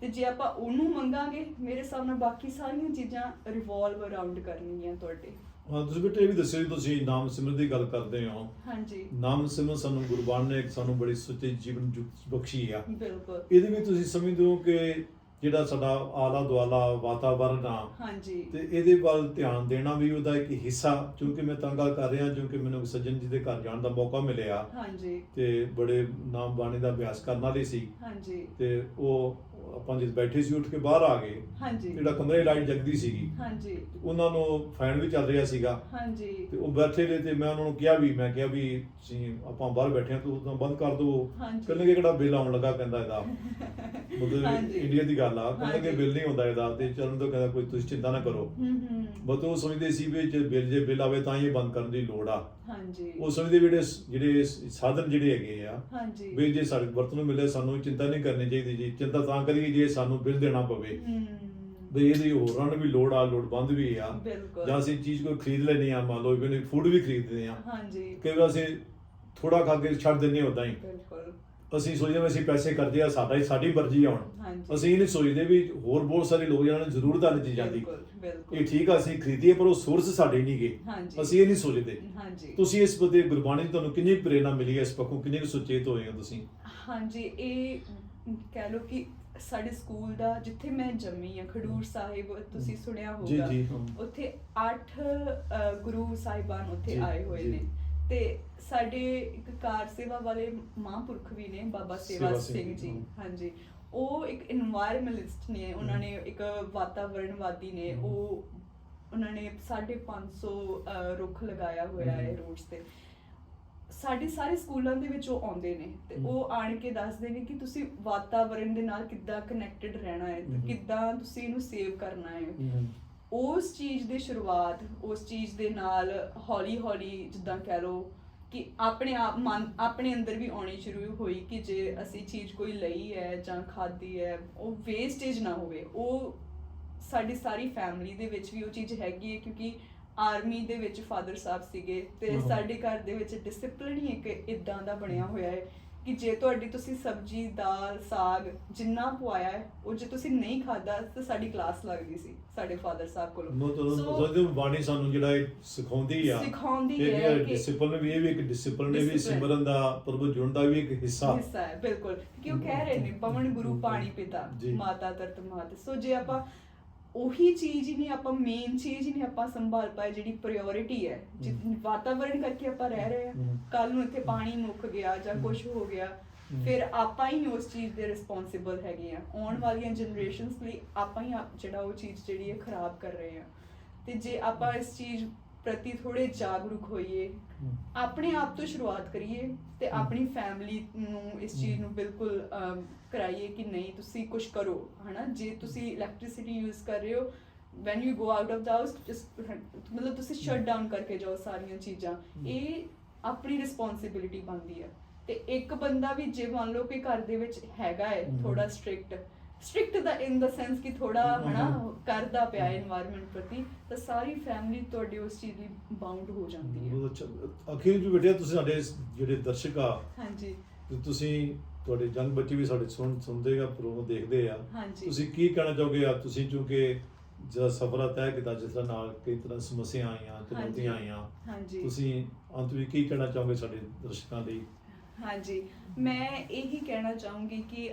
ਤੇ ਜੇ ਆਪਾਂ ਉਹਨੂੰ ਮੰਗਾਂਗੇ ਮੇਰੇ ਸਾਹਮਣੇ ਬਾਕੀ ਸਾਰੀਆਂ ਚੀਜ਼ਾਂ ਰਿਵੋਲਵ ਅਰਾਊਂਡ ਕਰਨਗੀਆਂ ਤੁਹਾਡੇ। ਹਾਂ ਤੁਸੀਂ ਬੇਟੇ ਇਹ ਵੀ ਦੱਸਿਓ ਤੁਸੀਂ ਨਾਮ ਸਿਮਰਨ ਦੀ ਗੱਲ ਕਰਦੇ ਹੋ। ਹਾਂਜੀ। ਨਾਮ ਸਿਮਰਨ ਸਾਨੂੰ ਗੁਰਬਾਨ ਨੇ ਸਾਨੂੰ ਬੜੀ ਸੁੱਚੇ ਜੀਵਨ ਬਖਸ਼ੀ ਆ। ਬਿਲਕੁਲ। ਇਹਦੇ ਵਿੱਚ ਤੁਸੀਂ ਸਮਝਦੇ ਹੋ ਕਿ ਜਿਹੜਾ ਸਾਡਾ ਆਲਾ ਦੁਆਲਾ ਵਾਤਾਵਰਨ ਆ ਹਾਂਜੀ। ਤੇ ਇਹਦੇ ਵੱਲ ਧਿਆਨ ਦੇਣਾ ਵੀ ਉਹਦਾ ਇੱਕ ਹਿੱਸਾ ਕਿਉਂਕਿ ਮੈਂ ਤਾਂ ਗੱਲ ਕਰ ਰਿਹਾ ਕਿਉਂਕਿ ਮੈਨੂੰ ਸੱਜਣ ਜੀ ਦੇ ਘਰ ਜਾਣ ਦਾ ਮੌਕਾ ਮਿਲਿਆ। ਹਾਂਜੀ। ਤੇ ਬੜੇ ਨਾਮ ਬਾਣੀ ਦਾ ਅਭਿਆਸ ਕਰਨ ਵਾਲੇ ਸੀ। ਹਾਂਜੀ। ਤੇ ਉਹ ਆਪਾਂ ਜਿਸ ਬੈਠੇ ਸੀ ਉੱਠ ਕੇ ਬਾਹਰ ਆ ਗਏ। ਹਾਂਜੀ। ਜਿਹੜਾ ਕਮਰੇ ਲਾਈਟ ਜਗਦੀ ਸੀਗੀ। ਹਾਂਜੀ। ਉਹਨਾਂ ਨੂੰ ਫੈਨ ਵੀ ਚੱਲ ਰਿਹਾ ਸੀਗਾ। ਹਾਂਜੀ। ਤੇ ਉਹ ਬੈਠੇ ਨੇ ਤੇ ਮੈਂ ਉਹਨਾਂ ਨੂੰ ਕਿਹਾ ਵੀ ਮੈਂ ਕਿਹਾ ਵੀ ਤੁਸੀਂ ਆਪਾਂ ਬਾਹਰ ਬੈਠੇ ਆ ਤੂੰ ਤਾਂ ਬੰਦ ਕਰ ਦੋ। ਹਾਂਜੀ। ਕਹਿੰਦੇ ਕਿ ਕਿਹੜਾ ਬਿੱਲ ਆਉਣ ਲੱਗਾ ਕਹਿੰਦਾ ਇਹਦਾ। ਮਤਲਬ ਹਾਂਜੀ। ਇੰਡੀਆ ਦੀ ਗੱਲ ਆ। ਕਹਿੰਦਾ ਕਿ ਹਾਂਜੀ। ਬਿੱਲ ਨਹੀਂ ਹੁੰਦਾ ਇਹਦਾ ਤੇ ਚੱਲਣ ਤੋਂ ਕਹਿੰਦਾ ਕੋਈ ਤੁਸੀਂ ਚਿੰਤਾ ਨਾ ਕਰੋ। ਹੂੰ ਹੂੰ। ਉਹ ਸਮਝਦੇ ਸੀ ਵੀ ਜੇ ਬਿੱਲ ਜੇ ਬਿੱਲ ਆਵੇ ਤਾਂ ਹੀ ਇਹ ਬੰਦ ਕਰਨ ਦੀ ਲੋੜ ਆ। ਹਾਂਜੀ। ਉਹ ਸਮਝਦੇ ਵੀ ਜਿਹੜੇ ਜਿਹੜੇ ਸਾਧਨ ਜਿਹੜੇ ਹੈਗੇ ਆ ਹਾਂਜੀ। ਵੀ ਜੇ ਸਾਡੇ ਵਰਤੋਂ ਨੂੰ ਮਿਲੇ ਸਾਨੂੰ ਚਿੰਤਾ ਨਹੀਂ ਕਰਨੀ ਚਾਹੀਦੀ ਜੀ। ਚਿੰਤਾ ਤਾਂ ਕਰੀਏ ਜੇ ਸਾਨੂੰ ਬਿੱਲ ਦੇਣਾ ਪਵੇ। ਵੀ ਇਹਦੀ ਹੋਰਾਂ ਨੂੰ ਵੀ ਲੋੜ ਆ ਲੋੜਵੰਦ ਵੀ ਆ। ਜਾਂ ਅਸੀਂ ਚੀਜ਼ ਕੋਈ ਖਰੀਦ ਲੈਣੀ ਆ ਮੰਨ ਲਓ ਵੀ ਫੂਡ ਵੀ ਖਰੀਦਦੇ ਆ ਹਾਂਜੀ। ਕਈ ਵਾਰ ਅਸੀਂ ਥੋੜਾ ਖਾ ਕੇ ਛੱਡ ਦਿੰਦੇ ਉਦਾਂ ਹੀ। ਬਿਲਕੁਲ। ਅਸੀਂ ਸੋਚਦੇ ਵੀ ਅਸੀਂ ਪੈਸੇ ਕਰਦੇ ਆ ਸਾਡਾ ਹੀ ਸਾਡੀ ਮਰਜ਼ੀ ਆ ਹੁਣ। ਹਾਂਜੀ। ਅਸੀਂ ਇਹ ਨਹੀਂ ਸੋਚਦੇ ਵੀ ਹੋਰ ਬਹੁਤ ਸਾਰੇ ਲੋਕ ਜਿਹਨਾਂ ਨੂੰ ਜ਼ਰੂਰਤ ਆ ਚੀਜ਼ਾਂ ਦੀ ਬਿਲਕੁਲ ਬਿਲਕੁਲ। ਇਹ ਠੀਕ ਆ ਅਸੀਂ ਖਰੀਦੀਏ ਪਰ ਉਹ ਸੋਰਸ ਸਾਡੇ ਨਹੀਂ ਹਾਂਜੀ। ਅਸੀਂ ਇਹ ਨਹੀਂ ਸੋਚਦੇ। ਹਾਂਜੀ। ਤੁਸੀਂ ਇਸ ਬਦੇ ਗੁਰਬਾਣੀ ਤੋਂ ਤੁਹਾਨੂੰ ਕਿੰਨੀ ਪ੍ਰੇਰਣਾ ਮਿਲੀ ਹੈ ਇਸ ਪੱਖੋਂ? ਕਿੰਨੇ ਕੁ ਸੁਚੇਤ ਹੋਏ ਹੋ ਤੁਸੀਂ? ਹਾਂਜੀ ਇਹ ਕਹਿ ਲਓ ਕਿ ਸਾਡੇ ਸਕੂਲ ਦਾ ਜਿੱਥੇ ਮੈਂ ਜੰਮੀ ਆ ਖਡੂਰ ਸਾਹਿਬ ਤੁਸੀਂ ਸੁਣਿਆ ਜੀ ਹੋਊਗਾ। ਜੀ। ਹਾਂ। ਉੱਥੇ 8 ਗੁਰੂ ਸਾਹਿਬਾਨ ਉੱਥੇ ਜੀ, ਆਏ ਹੋਏ ਜੀ। ਨੇ। ਤੇ ਸਾਡੇ ਇੱਕ ਕਾਰ ਸੇਵਾ ਵਾਲੇ ਮਹਾਂਪੁਰਖ ਵੀ ਨੇ ਬਾਬਾ ਸੇਵਾ ਸਿੰਘ ਜੀ ਹਾਂਜੀ। ਉਹ ਇੱਕ এনवायरमेंटਲਿਸਟ ਨੇ ਉਹਨਾਂ ਨੇ ਇੱਕ ਵਾਤਾਵਰਣਵਾਦੀ ਨੇ ਉਹ ਉਹਨਾਂ ਨੇ 550 ਰੁੱਖ ਲਗਾਇਆ ਹੋਇਆ ਹੈ ਰੋਡ ਤੇ। ਸਾਡੇ ਸਾਰੇ ਸਕੂਲਾਂ ਦੇ ਵਿੱਚ ਉਹ ਆਉਂਦੇ ਨੇ ਤੇ ਉਹ ਆਣ ਕੇ ਦੱਸਦੇ ਨੇ ਕਿ ਤੁਸੀਂ ਵਾਤਾਵਰਣ ਦੇ ਨਾਲ ਕਿੱਦਾਂ ਕਨੈਕਟਡ ਰਹਿਣਾ ਹੈ ਕਿੱਦਾਂ ਤੁਸੀਂ ਇਹਨੂੰ ਸੇਵ ਕਰਨਾ ਹੈ। ਉਸ ਚੀਜ਼ ਦੀ ਸ਼ੁਰੂਆਤ ਉਸ ਚੀਜ਼ ਦੇ ਨਾਲ ਹੌਲੀ ਹੌਲੀ ਜਿੱਦਾਂ ਕਹਿ ਲਓ ਕਿ ਆਪਣੇ ਆਪ ਮਨ ਆਪਣੇ ਅੰਦਰ ਵੀ ਆਉਣੀ ਸ਼ੁਰੂ ਹੋਈ ਕਿ ਜੇ ਅਸੀਂ ਚੀਜ਼ ਕੋਈ ਲਈ ਹੈ ਜਾਂ ਖਾਧੀ ਹੈ ਉਹ ਵੇਸਟੇਜ ਨਾ ਹੋਵੇ ਉਹ ਸਾਡੀ ਸਾਰੀ ਫੈਮਿਲੀ ਦੇ ਵਿੱਚ ਵੀ ਉਹ ਚੀਜ਼ ਹੈਗੀ ਹੈ ਕਿਉਂਕਿ ਆਰਮੀ ਦੇ ਵਿੱਚ ਫਾਦਰ ਸਾਹਿਬ ਸੀਗੇ ਤੇ। ਸਾਡੇ ਘਰ ਦੇ ਵਿੱਚ ਡਿਸਪਲਿਨ ਹੀ ਇੱਕ ਇਦਾਂ ਦਾ ਬਣਿਆ ਹੋਇਆ ਹੈ ਕਿ ਜੇ ਤੁਹਾਡੀ ਤੁਸੀਂ ਸਬਜ਼ੀ ਦਾਲ ਸਾਗ ਜਿੰਨਾ ਪਵਾਇਆ ਹੈ ਉਹ ਜੇ ਤੁਸੀਂ ਨਹੀਂ ਖਾਦਾ ਤਾਂ ਸਾਡੀ ਕਲਾਸ ਲੱਗਦੀ ਸੀ ਸਾਡੇ ਫਾਦਰ ਸਾਹਿਬ ਕੋਲੋਂ। ਮੈਂ ਤੁਹਾਨੂੰ ਬਾਣੀ ਸਾਨੂੰ ਜਿਹੜਾ ਇਹ ਸਿਖਾਉਂਦੀ ਆ ਸਿਖਾਉਂਦੀ ਹੈ ਕਿ- ਡਿਸਪਲਿਨ ਵੀ ਇਹ ਵੀ ਇੱਕ ਡਿਸਪਲਿਨ ਵੀ। ਸਿਮਰਨ ਦਾ ਪ੍ਰਭੂ ਜੁੜਨ ਦਾ ਵੀ ਇੱਕ ਹਿੱਸਾ। ਹਿੱਸਾ ਹੈ ਬਿਲਕੁਲ। ਕਿ ਉਹ ਕਹਿ ਰਹੇ ਨੇ ਪਵਨ ਗੁਰੂ ਪਾਣੀ ਪਿਤਾ। ਮਾਤਾ ਤਰਤ ਮਾਤ। ਸੋ ਜੇ ਆਪਾਂ ਉਹੀ ਚੀਜ਼ ਹੀ ਨਹੀਂ ਆਪਾਂ ਮੇਨ ਚੀਜ਼ ਹੀ ਨਹੀਂ ਆਪਾਂ ਸੰਭਾਲ ਪਾਏ ਜਿਹੜੀ ਪ੍ਰਾਇੋਰਟੀ ਹੈ ਜਿ- ਹਮ। ਵਾਤਾਵਰਣ ਕਰਕੇ ਆਪਾਂ ਰਹਿ ਰਹੇ ਹਾਂ। ਕੱਲ ਨੂੰ ਇੱਥੇ ਪਾਣੀ ਮੁੱਕ ਗਿਆ ਜਾਂ। ਕੁਝ ਹੋ ਗਿਆ। ਫਿਰ ਆਪਾਂ ਹੀ ਉਸ ਚੀਜ਼ ਦੇ ਰਿਸਪੌਂਸਿਬਲ ਹੈਗੇ ਆ ਆਉਣ ਵਾਲੀਆਂ ਜਨਰੇਸ਼ਨਸ ਲਈ ਆਪਾਂ ਹੀ ਜਿਹੜਾ ਉਹ ਚੀਜ਼ ਜਿਹੜੀ ਹੈ ਖਰਾਬ ਕਰ ਰਹੇ ਆ ਤੇ ਜੇ ਆਪਾਂ ਇਸ ਚੀਜ਼ ਪ੍ਰਤੀ ਥੋੜੇ ਜਾਗਰੂਕ ਹੋਈਏ। ਆਪਣੇ ਆਪ ਤੋਂ ਸ਼ੁਰੂਆਤ ਕਰੀਏ ਤੇ। ਆਪਣੀ ਫੈਮਿਲੀ ਨੂੰ ਇਸ ਚੀਜ਼ ਨੂੰ ਬਿਲਕੁਲ ਕਰਾਈਏ ਕਿ ਨਹੀਂ ਤੁਸੀਂ ਕੁਝ ਕਰੋ ਹਨਾ ਜੇ ਤੁਸੀਂ ਇਲੈਕਟ੍ਰਿਸਿਟੀ ਯੂਜ਼ ਕਰ ਰਹੇ ਹੋ when you go out of the house just ਮਤਲਬ ਤੁਸੀਂ ਸ਼ਟ ਡਾਊਨ ਕਰਕੇ ਜਾਓ ਸਾਰੀਆਂ ਚੀਜ਼ਾਂ ਇਹ ਆਪਣੀ ਰਿਸਪੌਂਸਿਬਿਲਿਟੀ ਬਣਦੀ ਹੈ ਤੇ ਇੱਕ ਬੰਦਾ ਵੀ ਜੇ ਮੰਨ ਲਓ ਕਿ ਘਰ ਦੇ ਵਿੱਚ ਹੈਗਾ ਹੈ। ਥੋੜਾ ਸਟ੍ਰਿਕਟ ਸਟ੍ਰਿਕਟ ਦਾ ਇਨ ਦਾ ਸੈਂਸ ਕਿ ਥੋੜਾ ਹਨਾ ਕਰਦਾ ਪਿਆ এনवायरमेंट ਪ੍ਰਤੀ ਤਾਂ ਸਾਰੀ ਫੈਮਿਲੀ ਤੁਹਾਡੀ ਉਸ ਚੀਜ਼ ਲਈ ਬਾਉਂਡ ਹੋ ਜਾਂਦੀ ਹੈ। ਬਹੁਤ ਅੱਛਾ। ਅਖੀਰ ਜੀ ਬੇਟਿਆ ਤੁਸੀਂ ਸਾਡੇ ਜਿਹੜੇ ਦਰਸ਼ਕ ਆ ਹਾਂਜੀ। ਤੁਸੀਂ ਤੁਹਾਡੇ ਜੰਗ ਬੱਚੇ ਵੀ ਸਾਡੇ ਸੁਣ ਸੁਣਦੇਗਾ ਪ੍ਰੋਗਰਾਮ ਦੇਖਦੇ ਆ। ਤੁਸੀਂ ਕੀ ਕਹਿਣਾ ਚਾਹੋਗੇ ਆ? ਤੁਸੀਂ ਕਿਉਂਕਿ ਜਿਹੜਾ ਸਫਰ ਤੈਅ ਕੀਤਾ ਜਿਸ ਨਾਲ ਕਈ ਤਰ੍ਹਾਂ ਸਮੱਸਿਆ ਆਈਆਂ ਚੁਣੌਤੀਆਂ ਆਈਆਂ ਤੁਸੀਂ ਅੰਤ ਵਿੱਚ ਕੀ ਕਹਿਣਾ ਚਾਹੋਗੇ ਸਾਡੇ ਦਰਸ਼ਕਾਂ ਲਈ? ਹਾਂਜੀ। ਮੈਂ ਇਹੀ ਕਹਿਣਾ ਚਾਹੂੰਗੀ ਕਿ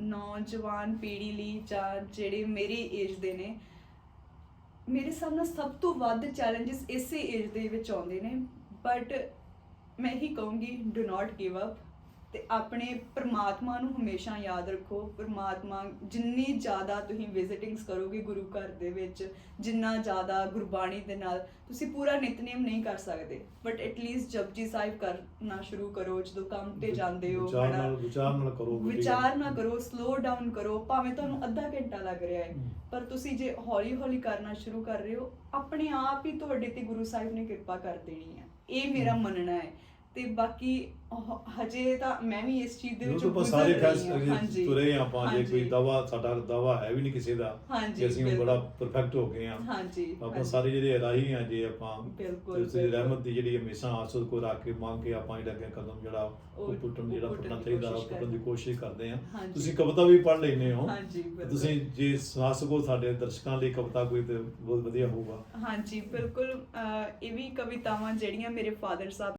ਨੌਜਵਾਨ ਪੀੜ੍ਹੀ ਲਈ ਜਾਂ ਜਿਹੜੇ ਮੇਰੀ ਏਜ ਦੇ ਨੇ, ਮੇਰੇ ਸਾਹਮਣੇ ਸਭ ਤੋਂ ਵੱਧ ਚੈਲੰਜਸ ਇਸੇ ਏਜ ਦੇ ਵਿੱਚ ਆਉਂਦੇ ਨੇ ਬਟ ਮੈਂ ਇਹੀ ਕਹੂੰਗੀ ਡੂ ਨਾਟ ਗਿਵ ਅਪ ਤੇ ਆਪਣੇ ਪ੍ਰਮਾਤਮਾ ਨੂੰ ਹਮੇਸ਼ਾ ਯਾਦ ਰੱਖੋ ਪ੍ਰਮਾਤਮਾ ਜਿੰਨੀ ਜ਼ਿਆਦਾ ਤੁਸੀਂ ਵਿਜ਼ਿਟਿੰਗਸ ਕਰੋਗੇ ਗੁਰੂ ਘਰ ਦੇ ਵਿੱਚ ਜਿੰਨਾ ਜ਼ਿਆਦਾ ਗੁਰਬਾਣੀ ਦੇ ਨਾਲ ਤੁਸੀਂ ਪੂਰਾ ਨਿਤਨੇਮ ਨਹੀਂ ਕਰ ਸਕਦੇ ਬਟ ਐਟਲੀਸਟ ਜਪਜੀ ਸਾਹਿਬ ਕਰਨਾ ਸ਼ੁਰੂ ਕਰੋ ਜਦੋਂ ਕੰਮ ਤੇ ਜਾਂਦੇ ਹੋ ਵਿਚਾਰ ਹਨਾ। ਨਾਲ ਵਿਚਾਰ ਨਾਲ ਕਰੋ ਬੇਟੀ। ਵਿਚਾਰ ਨਾ ਕਰੋ ਸਲੋ ਡਾਊਨ ਕਰੋ ਭਾਵੇਂ ਤੁਹਾਨੂੰ ਅੱਧਾ ਘੰਟਾ ਲੱਗ ਰਿਹਾ ਹੈ। ਪਰ ਤੁਸੀਂ ਜੇ ਹੌਲੀ ਹੌਲੀ ਕਰਨਾ ਸ਼ੁਰੂ ਕਰ ਰਹੇ ਹੋ ਆਪਣੇ ਆਪ ਹੀ ਤੁਹਾਡੇ ਤੇ ਗੁਰੂ ਸਾਹਿਬ ਨੇ ਕਿਰਪਾ ਕਰ ਦੇਣੀ ਹੈ ਇਹ ਮੇਰਾ ਮੰਨਣਾ ਹੈ ਤੇ ਬਾਕੀ ਹਜੇ ਤਾਂ ਮੈਂ ਵੀ ਇਸ ਚੀਜ਼ ਦੇ ਜੋ ਵਿੱਚ ਆਪਾਂ ਸਾਰੇ ਗੁਜ਼ਰ ਰਹੀ ਹਾਂ। ਫੈਸਲੇ ਤੁਰੇ ਹਾਂ ਆਪਾਂ ਜੇ ਕੋਈ ਹਾਂਜੀ। ਦਵਾ ਸਾਡਾ ਦਵਾ ਹੈ ਵੀ ਨਹੀਂ ਕਿਸੇ ਦਾ ਹਾਂਜੀ, ਕਿ ਅਸੀਂ ਹੁਣ ਬਿਲਕੁਲ। ਬੜਾ ਪਰਫੈਕਟ ਹੋ ਗਏ ਆ ਹਾਂਜੀ ਆਪਾਂ ਹਾਂਜੀ। ਸਾਰੇ ਜਿਹੜੇ ਰਾਹੀ ਆ ਜੇ ਆਪਾਂ ਬਿਲਕੁਲ, ਤੇ ਬਿਲਕੁਲ। ਰਹਿਮਤ ਦੀ ਜਿਹੜੀ ਹਮੇਸ਼ਾ ਆਸਰ ਕੋ ਰੱਖ ਕੇ ਮੰਗ ਕੇ ਆਪਾਂ ਜਿਹੜਾ ਅੱਗੇ ਕਦਮ ਜਿਹੜਾ ਉਹ ਉਹ- ਪੁੱਟਣ ਜਿਹੜਾ ਪੁੱਟਣ ਪੁੱਟਣਾ ਦੀ ਚਾਹੀਦਾ ਉਹ ਕੋਸ਼ਿਸ਼ ਪੁੱਟਣ ਦੀ ਕੋਸ਼ਿਸ਼ ਕਰਦੇ ਆ ਹਾਂਜੀ। ਤੁਸੀਂ ਕਵਿਤਾ ਵੀ ਪੜ੍ਹ ਲੈਂਦੇ ਹੋ ਹਾਂਜੀ, ਬਿਲਕੁਲ। ਤੁਸੀਂ ਜੇ ਸੁਣਾ ਸਕੋ ਸਾਡੇ ਦਰਸ਼ਕਾਂ ਲਈ ਕਵਿਤਾ ਕੋਈ ਤੇ ਬਹੁਤ ਵਧੀਆ ਹੋਊਗਾ ਹਾਂਜੀ ਬਿਲਕੁਲ ਅਹ, ਇਹ ਵੀ ਕਵਿਤਾਵਾਂ ਜਿਹੜੀਆਂ ਮੇਰੇ ਫਾਦਰ ਸਾਹਿਬ